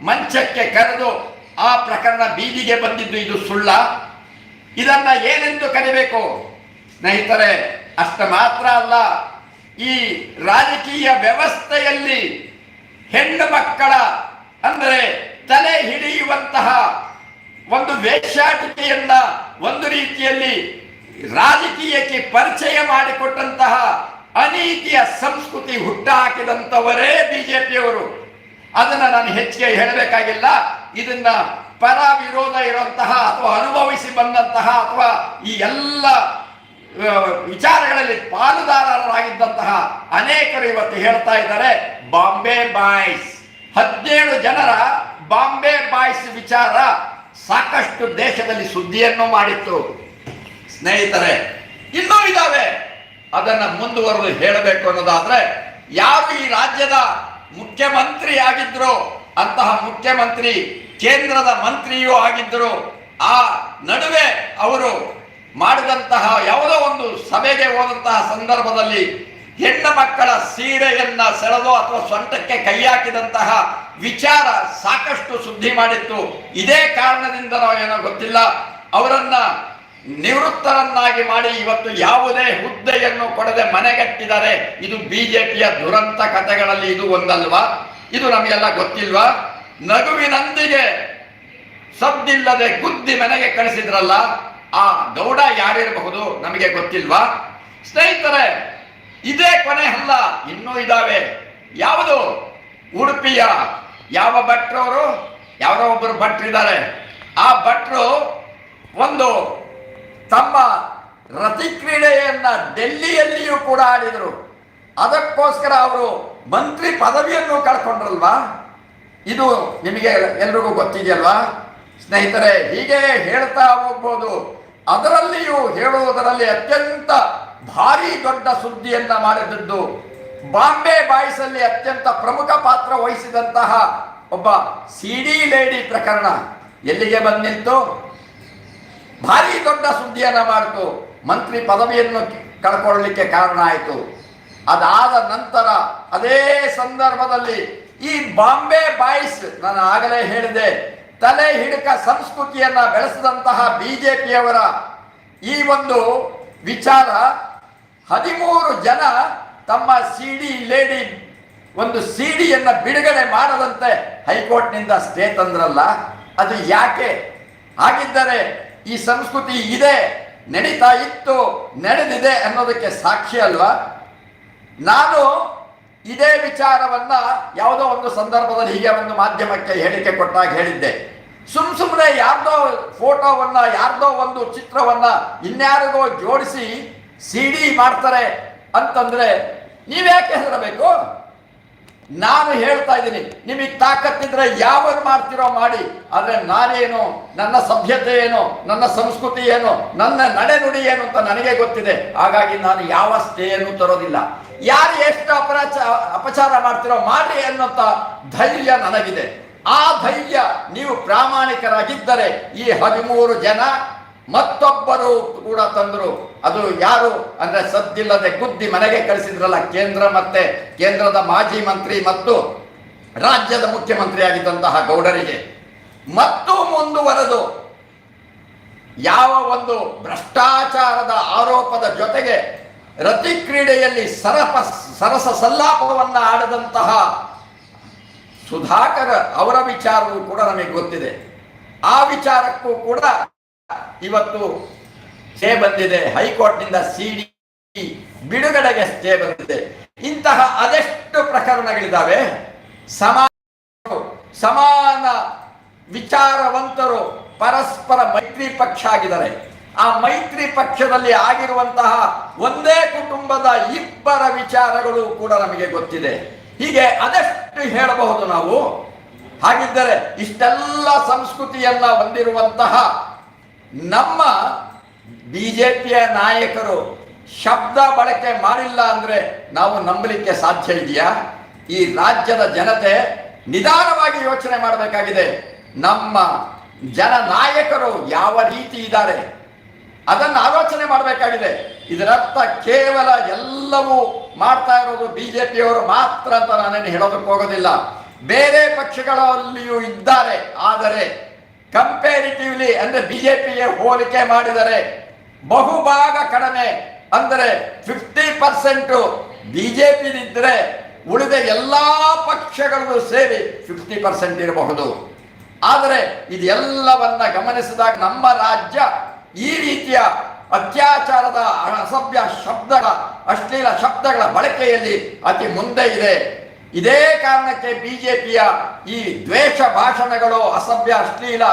ಮಂಚಕ್ಕೆ ಕರೆದು ಆ ಪ್ರಕರಣ ಬೀದಿಗೆ ಬಂದಿದ್ದು ಇದು ಸುಳ್ಳ. ಇದನ್ನ ಏನೆಂದು ಕರಿಬೇಕು? ಸ್ನೇಹಿತರೆ, ಅಷ್ಟ ಮಾತ್ರ ಅಲ್ಲ. ಈ ರಾಜಕೀಯ ವ್ಯವಸ್ಥೆಯಲ್ಲಿ ಹೆಣ್ಣು ಮಕ್ಕಳ ಅಂದರೆ ತಲೆ ಹಿಡಿಯುವಂತಹ ಒಂದು ವೇಶ್ಯಾಟಿಕೆಯನ್ನ ಒಂದು ರೀತಿಯಲ್ಲಿ ರಾಜಕೀಯಕ್ಕೆ ಪರಿಚಯ ಮಾಡಿಕೊಟ್ಟಂತಹ ಅನೀತಿಯ ಸಂಸ್ಕೃತಿ ಹುಟ್ಟಾಕಿದಂಥವರೇ ಬಿಜೆಪಿಯವರು. ಅದನ್ನ ನಾನು ಹೆಚ್ಚಿಗೆ ಹೇಳಬೇಕಾಗಿಲ್ಲ. ಇದನ್ನ ಪರ ವಿರೋಧ ಇರುವಂತಹ ಅಥವಾ ಅನುಭವಿಸಿ ಬಂದಂತಹ ಅಥವಾ ಈ ಎಲ್ಲ ವಿಚಾರಗಳಲ್ಲಿ ಪಾಲುದಾರರಾಗಿದ್ದಂತಹ ಅನೇಕರು ಇವತ್ತು ಹೇಳ್ತಾ ಇದ್ದಾರೆ. ಬಾಂಬೆ ಬಾಯ್ಸ್. ಹದಿನೇಳು ಜನರ ಬಾಂಬೆ ಬಾಯ್ಸ್ ವಿಚಾರ ಸಾಕಷ್ಟು ದೇಶದಲ್ಲಿ ಸುದ್ದಿಯನ್ನು ಮಾಡಿತ್ತು. ಸ್ನೇಹಿತರೆ, ಇನ್ನೂ ಇದಾವೆ. ಅದನ್ನು ಮುಂದುವರೆದು ಹೇಳಬೇಕು ಅನ್ನೋದಾದ್ರೆ ಯಾರು ಈ ರಾಜ್ಯದ ಮುಖ್ಯಮಂತ್ರಿ ಆಗಿದ್ರು, ಅಂತಹ ಮುಖ್ಯಮಂತ್ರಿ ಕೇಂದ್ರದ ಮಂತ್ರಿಯೂ ಆಗಿದ್ದರು ಆ ನಡುವೆ ಅವರು ಮಾಡಿದಂತಹ ಯಾವುದೋ ಒಂದು ಸಭೆಗೆ ಹೋದಂತಹ ಸಂದರ್ಭದಲ್ಲಿ ಹೆಣ್ಣು ಮಕ್ಕಳ ಸೀರೆಯನ್ನ ಸೆಳೆದು ಅಥವಾ ಸೊಂಟಕ್ಕೆ ಕೈ ಹಾಕಿದಂತಹ ವಿಚಾರ ಸಾಕಷ್ಟು ಸುದ್ದಿ ಮಾಡಿತ್ತು. ಇದೇ ಕಾರಣದಿಂದನೋ ನಾವೇನೋ ಗೊತ್ತಿಲ್ಲ. ಅವರನ್ನ ನಿವೃತ್ತರನ್ನಾಗಿ ಮಾಡಿ ಇವತ್ತು ಯಾವುದೇ ಹುದ್ದೆಯನ್ನು ಕೊಡದೆ ಮನೆಗಟ್ಟಿದ್ದಾರೆ. ಇದು ಬಿಜೆಪಿಯ ದುರಂತ ಕಥೆಗಳಲ್ಲಿ ಇದು ಒಂದಲ್ವಾ? ಇದು ನಮಗೆಲ್ಲ ಗೊತ್ತಿಲ್ವಾ? ನಗುವಿನೊಂದಿಗೆ ಸದ್ದಿಲ್ಲದೆ ಗುದ್ದಿ ಮನೆಗೆ ಕಳಿಸಿದ್ರಲ್ಲ? ಆ ಗೌಡ ಯಾರಿರಬಹುದು ನಮಗೆ ಗೊತ್ತಿಲ್ವಾ? ಸ್ನೇಹಿತರೆ, ಇದೇ ಕೊನೆ ಅಲ್ಲ ಇನ್ನೂ ಇದಾವೆ. ಯಾವುದು? ಉಡುಪಿಯ ಯಾವ ಭಟ್ರವರು ಯಾರೋ ಒಬ್ಬರು ಭಟ್ರಿದ್ದಾರೆ ಆ ಭಟ್ರು ಒಂದು ತಮ್ಮ ರತಿ ಕ್ರೀಡೆಯನ್ನ ಡೆಲ್ಲಿಯಲ್ಲಿಯೂ ಕೂಡ ಆಡಿದರು. ಅದಕ್ಕೋಸ್ಕರ ಅವರು ಮಂತ್ರಿ ಪದವಿಯನ್ನು ಕಳ್ಕೊಂಡ್ರಲ್ವಾ? ಇದು ನಿಮಗೆ ಎಲ್ರಿಗೂ ಗೊತ್ತಿದೆಯಲ್ವಾ? ಸ್ನೇಹಿತರೆ, ಹೀಗೆ ಹೇಳ್ತಾ ಹೋಗ್ಬೋದು. ಅದರಲ್ಲಿಯೂ ಹೇಳುವುದರಲ್ಲಿ ಅತ್ಯಂತ ಭಾರಿ ದೊಡ್ಡ ಸುದ್ದಿಯನ್ನ ಮಾಡಿದದ್ದು ಬಾಂಬೆ ಬಾಯ್ಸ್ ಅಲ್ಲಿ ಅತ್ಯಂತ ಪ್ರಮುಖ ಪಾತ್ರ ವಹಿಸಿದಂತಹ ಒಬ್ಬ ಸಿಡಿ ಲೇಡಿ ಪ್ರಕರಣ. ಎಲ್ಲಿಗೆ ಬಂದಿತ್ತು? ಭಾರಿ ದೊಡ್ಡ ಸುದ್ದಿಯನ್ನ ಮಾಡಿತು. ಮಂತ್ರಿ ಪದವಿಯನ್ನು ಕಳ್ಕೊಳ್ಳಲಿಕ್ಕೆ ಕಾರಣ ಆಯಿತು. ಅದಾದ ನಂತರ ಅದೇ ಸಂದರ್ಭದಲ್ಲಿ ಈ ಬಾಂಬೆ ಬಾಯ್ಸ್, ನಾನು ಆಗಲೇ ಹೇಳಿದೆ ತಲೆ ಹಿಡಕ ಸಂಸ್ಕೃತಿಯನ್ನ ಬೆಳೆಸಿದಂತಹ ಬಿಜೆಪಿಯವರ ಈ ಒಂದು ವಿಚಾರ ಹದಿಮೂರು ಜನ ತಮ್ಮ ಸಿಡಿ ಲೇಡಿ ಒಂದು ಸಿಡಿಯನ್ನ ಬಿಡುಗಡೆ ಮಾಡದಂತೆ ಹೈಕೋರ್ಟ್ನಿಂದ ಸ್ಟೇ ತಂದ್ರಲ್ಲ, ಅದು ಯಾಕೆ? ಹಾಗಿದ್ದರೆ ಈ ಸಂಸ್ಕೃತಿ ಇದೆ, ನಡೀತಾ ಇತ್ತು, ನಡೆದಿದೆ ಅನ್ನೋದಕ್ಕೆ ಸಾಕ್ಷಿ ಅಲ್ವಾ? ನಾನು ಇದೇ ವಿಚಾರವನ್ನ ಯಾವುದೋ ಒಂದು ಸಂದರ್ಭದಲ್ಲಿ ಹೀಗೆ ಒಂದು ಮಾಧ್ಯಮಕ್ಕೆ ಹೇಳಿಕೆ ಕೊಟ್ಟಾಗ ಹೇಳಿದ್ದೆ. ಸುಮ್ ಸುಮ್ಮನೆ ಯಾರ್ದೋ ಫೋಟೋವನ್ನ, ಯಾರ್ದೋ ಒಂದು ಚಿತ್ರವನ್ನ ಇನ್ಯಾರಿಗೋ ಜೋಡಿಸಿ ಸಿ ಡಿ ಮಾಡ್ತಾರೆ ಅಂತಂದ್ರೆ ನೀವ್ಯಾಕೆ ಹೆದರಬೇಕು? ನಾನು ಹೇಳ್ತಾ ಇದ್ದೀನಿ, ನಿಮಗೆ ತಾಕತ್ತಿದ್ರೆ ಯಾವಾಗ ಮಾಡ್ತಿರೋ ಮಾಡಿ, ಆದ್ರೆ ನಾನೇನು, ನನ್ನ ಸಭ್ಯತೆ ಏನು, ನನ್ನ ಸಂಸ್ಕೃತಿ ಏನು, ನನ್ನ ನಡೆನುಡಿ ಏನು ಅಂತ ನನಗೆ ಗೊತ್ತಿದೆ. ಹಾಗಾಗಿ ನಾನು ಯಾವ ಸ್ಟೇಯನ್ನು ತರೋದಿಲ್ಲ. ಯಾರು ಎಷ್ಟು ಅಪರಾಚ, ಅಪಚಾರ ಮಾಡ್ತಿರೋ ಮಾಡಿ ಅನ್ನೋಂಥ ಧೈರ್ಯ ನನಗಿದೆ. ಆ ಧೈರ್ಯ ನೀವು ಪ್ರಾಮಾಣಿಕರಾಗಿದ್ದರೆ ಈ ಹದಿಮೂರು ಜನ ಮತ್ತೊಬ್ಬರು ಕೂಡ ತಂದರು. ಅದು ಯಾರು? ಅಂದ್ರೆ ಸದ್ದಿಲ್ಲದೆ ಗುದ್ದಿ ಮನೆಗೆ ಕಳಿಸಿದ್ರಲ್ಲ ಕೇಂದ್ರ ಮತ್ತೆ ಕೇಂದ್ರದ ಮಾಜಿ ಮಂತ್ರಿ ಮತ್ತು ರಾಜ್ಯದ ಮುಖ್ಯಮಂತ್ರಿ ಆಗಿದ್ದಂತಹ ಗೌಡರಿಗೆ. ಮತ್ತು ಮುಂದುವರೆದು ಯಾವ ಒಂದು ಭ್ರಷ್ಟಾಚಾರದ ಆರೋಪದ ಜೊತೆಗೆ ರತಿ ಕ್ರೀಡೆಯಲ್ಲಿ ಸರಪ, ಸರಸ ಸಲ್ಲಾಪವನ್ನು ಆಡದಂತಹ ಸುಧಾಕರ ಅವರ ವಿಚಾರವೂ ಕೂಡ ನಮಗೆ ಗೊತ್ತಿದೆ. ಆ ವಿಚಾರಕ್ಕೂ ಕೂಡ ಇವತ್ತು ಸ್ಟೇ ಬಂದಿದೆ. ಹೈಕೋರ್ಟ್ನಿಂದ ಸಿಡಿ ಬಿಡುಗಡೆಗೆ ಸ್ಟೇ ಬಂದಿದೆ. ಇಂತಹ ಅದೆಷ್ಟು ಪ್ರಕರಣಗಳಿದ್ದಾವೆ? ಸಮಾನ ಸಮಾನ ವಿಚಾರವಂತರು ಪರಸ್ಪರ ಮೈತ್ರಿ ಪಕ್ಷ ಆಗಿದ್ದಾರೆ. ಆ ಮೈತ್ರಿ ಪಕ್ಷದಲ್ಲಿ ಆಗಿರುವಂತಹ ಒಂದೇ ಕುಟುಂಬದ ಇಬ್ಬರ ವಿಚಾರಗಳು ಕೂಡ ನಮಗೆ ಗೊತ್ತಿದೆ. ಹೀಗೆ ಅದೆಷ್ಟು ಹೇಳಬಹುದು ನಾವು? ಹಾಗಿದ್ದರೆ ಇಷ್ಟೆಲ್ಲ ಸಂಸ್ಕೃತಿಯನ್ನ ಹೊಂದಿರುವಂತಹ ನಮ್ಮ ಬಿಜೆಪಿಯ ನಾಯಕರು ಶಬ್ದ ಬಳಕೆ ಮಾಡಿಲ್ಲ ಅಂದ್ರೆ ನಾವು ನಂಬಲಿಕ್ಕೆ ಸಾಧ್ಯ ಇದೆಯಾ? ಈ ರಾಜ್ಯದ ಜನತೆ ನಿಧಾನವಾಗಿ ಯೋಚನೆ ಮಾಡಬೇಕಾಗಿದೆ. ನಮ್ಮ ಜನ ನಾಯಕರು ಯಾವ ರೀತಿ ಇದ್ದಾರೆ? ಅದನ್ನು ಆಲೋಚನೆ ಮಾಡಬೇಕಾಗಿದೆ. ಇದರರ್ಥ ಕೇವಲ ಎಲ್ಲವೂ ಮಾಡ್ತಾ ಇರೋದು ಬಿಜೆಪಿಯವರು ಮಾತ್ರ ಅಂತ ನಾನೇನು ಹೇಳೋದಕ್ಕೆ ಹೋಗೋದಿಲ್ಲ. ಬೇರೆ ಪಕ್ಷಗಳಲ್ಲಿಯೂ ಇದ್ದಾರೆ. ಆದರೆ ಕಂಪೇರಿಟಿವ್ಲಿ ಅಂದ್ರೆ ಬಿಜೆಪಿಗೆ ಹೋಲಿಕೆ ಮಾಡಿದರೆ ಬಹುಭಾಗ ಕಡಿಮೆ. ಅಂದರೆ ಫಿಫ್ಟಿ ಪರ್ಸೆಂಟ್ ಬಿಜೆಪಿ ಇದ್ರೆ ಉಳಿದ ಎಲ್ಲಾ ಪಕ್ಷಗಳು ಸೇರಿ ಫಿಫ್ಟಿ ಪರ್ಸೆಂಟ್ ಇರಬಹುದು. ಆದರೆ ಇದೆಲ್ಲವನ್ನ ಗಮನಿಸಿದಾಗ ನಮ್ಮ ರಾಜ್ಯ ಈ ರೀತಿಯ ಅತ್ಯಾಚಾರದ ಅಸಭ್ಯ ಶಬ್ದಗಳ, ಅಶ್ಲೀಲ ಶಬ್ದಗಳ ಬಳಕೆಯಲ್ಲಿ ಅತಿ ಮುಂದೆ ಇದೆ. ಇದೇ ಕಾರಣಕ್ಕೆ ಬಿಜೆಪಿಯ ಈ ದ್ವೇಷ ಭಾಷಣಗಳು, ಅಸಭ್ಯ, ಅಶ್ಲೀಲ,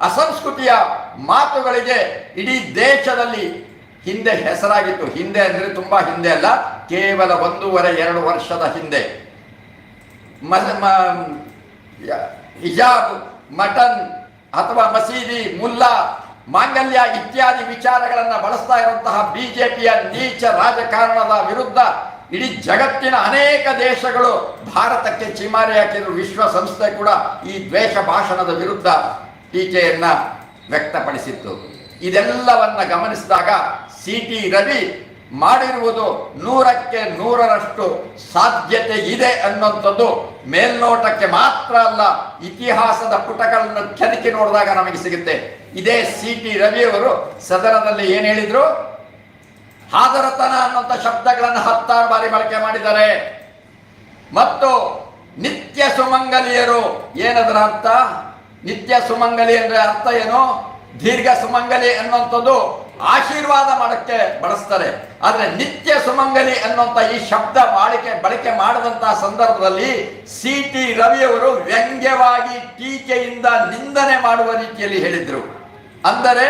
ಅಸಂಸ್ಕೃತಿಯ ಮಾತುಗಳಿಗೆ ಇಡೀ ದೇಶದಲ್ಲಿ ಹಿಂದೆ ಹೆಸರಾಗಿತ್ತು. ಹಿಂದೆ ಅಂದ್ರೆ ತುಂಬಾ ಹಿಂದೆ ಅಲ್ಲ, ಕೇವಲ ಒಂದೂವರೆ, ಎರಡು ವರ್ಷದ ಹಿಂದೆ. ಹಿಜಾಬ್, ಮಟನ್ ಅಥವಾ ಮಸೀದಿ, ಮುಲ್ಲಾ ಮಾಂಗಲ್ಯ ಇತ್ಯಾದಿ ವಿಚಾರಗಳನ್ನು ಬಳಸ್ತಾ ಇರುವಂತಹ ಬಿಜೆಪಿಯ ನೀಚ ರಾಜಕಾರಣದ ವಿರುದ್ಧ ಇಡೀ ಜಗತ್ತಿನ ಅನೇಕ ದೇಶಗಳು ಭಾರತಕ್ಕೆ ಚಿಮಾರಿ ಹಾಕಿದ್ರು. ವಿಶ್ವಸಂಸ್ಥೆ ಕೂಡ ಈ ದ್ವೇಷ ಭಾಷಣದ ವಿರುದ್ಧ ಟೀಕೆಯನ್ನ ವ್ಯಕ್ತಪಡಿಸಿತ್ತು. ಇದೆಲ್ಲವನ್ನ ಗಮನಿಸಿದಾಗ ಸಿ ಟಿ ರವಿ ಮಾಡಿರುವುದು ನೂರಕ್ಕೆ ನೂರರಷ್ಟು ಸಾಧ್ಯತೆ ಇದೆ ಅನ್ನುವಂಥದ್ದು ಮೇಲ್ನೋಟಕ್ಕೆ ಮಾತ್ರ ಅಲ್ಲ, ಇತಿಹಾಸದ ಪುಟಗಳನ್ನು ಕೆದಕಿ ನೋಡಿದಾಗ ನಮಗೆ ಸಿಗುತ್ತೆ. ಇದೇ ಸಿ ಟಿ ರವಿಯವರು ಸದನದಲ್ಲಿ ಏನು ಹೇಳಿದ್ರು? ಹಾದರತನ ಅನ್ನುವಂಥ ಶಬ್ದಗಳನ್ನು ಹತ್ತಾರು ಬಾರಿ ಬಳಕೆ ಮಾಡಿದ್ದಾರೆ. ಮತ್ತು ನಿತ್ಯ ಸುಮಂಗಲಿಯರು ಏನದರ ಅರ್ಥ? ನಿತ್ಯ ಸುಮಂಗಲಿ ಅಂದ್ರೆ ಅರ್ಥ ಏನು? ದೀರ್ಘ ಸುಮಂಗಲಿ ಅನ್ನುವಂಥದ್ದು ಆಶೀರ್ವಾದ ಮಾಡಕ್ಕೆ ಬಳಸ್ತಾರೆ ಆದ್ರೆ ನಿತ್ಯ ಸುಮಂಗಲಿ ಅನ್ನುವಂತ ಈ ಶಬ್ದ ಬಾಳಿಕೆ ಬಳಕೆ ಮಾಡದಂತಹ ಸಂದರ್ಭದಲ್ಲಿ ಸಿ ಟಿ ರವಿಯವರು ವ್ಯಂಗ್ಯವಾಗಿ ಟೀಕೆಯಿಂದ ನಿಂದನೆ ಮಾಡುವ ರೀತಿಯಲ್ಲಿ ಹೇಳಿದ್ರು. ಅಂದರೆ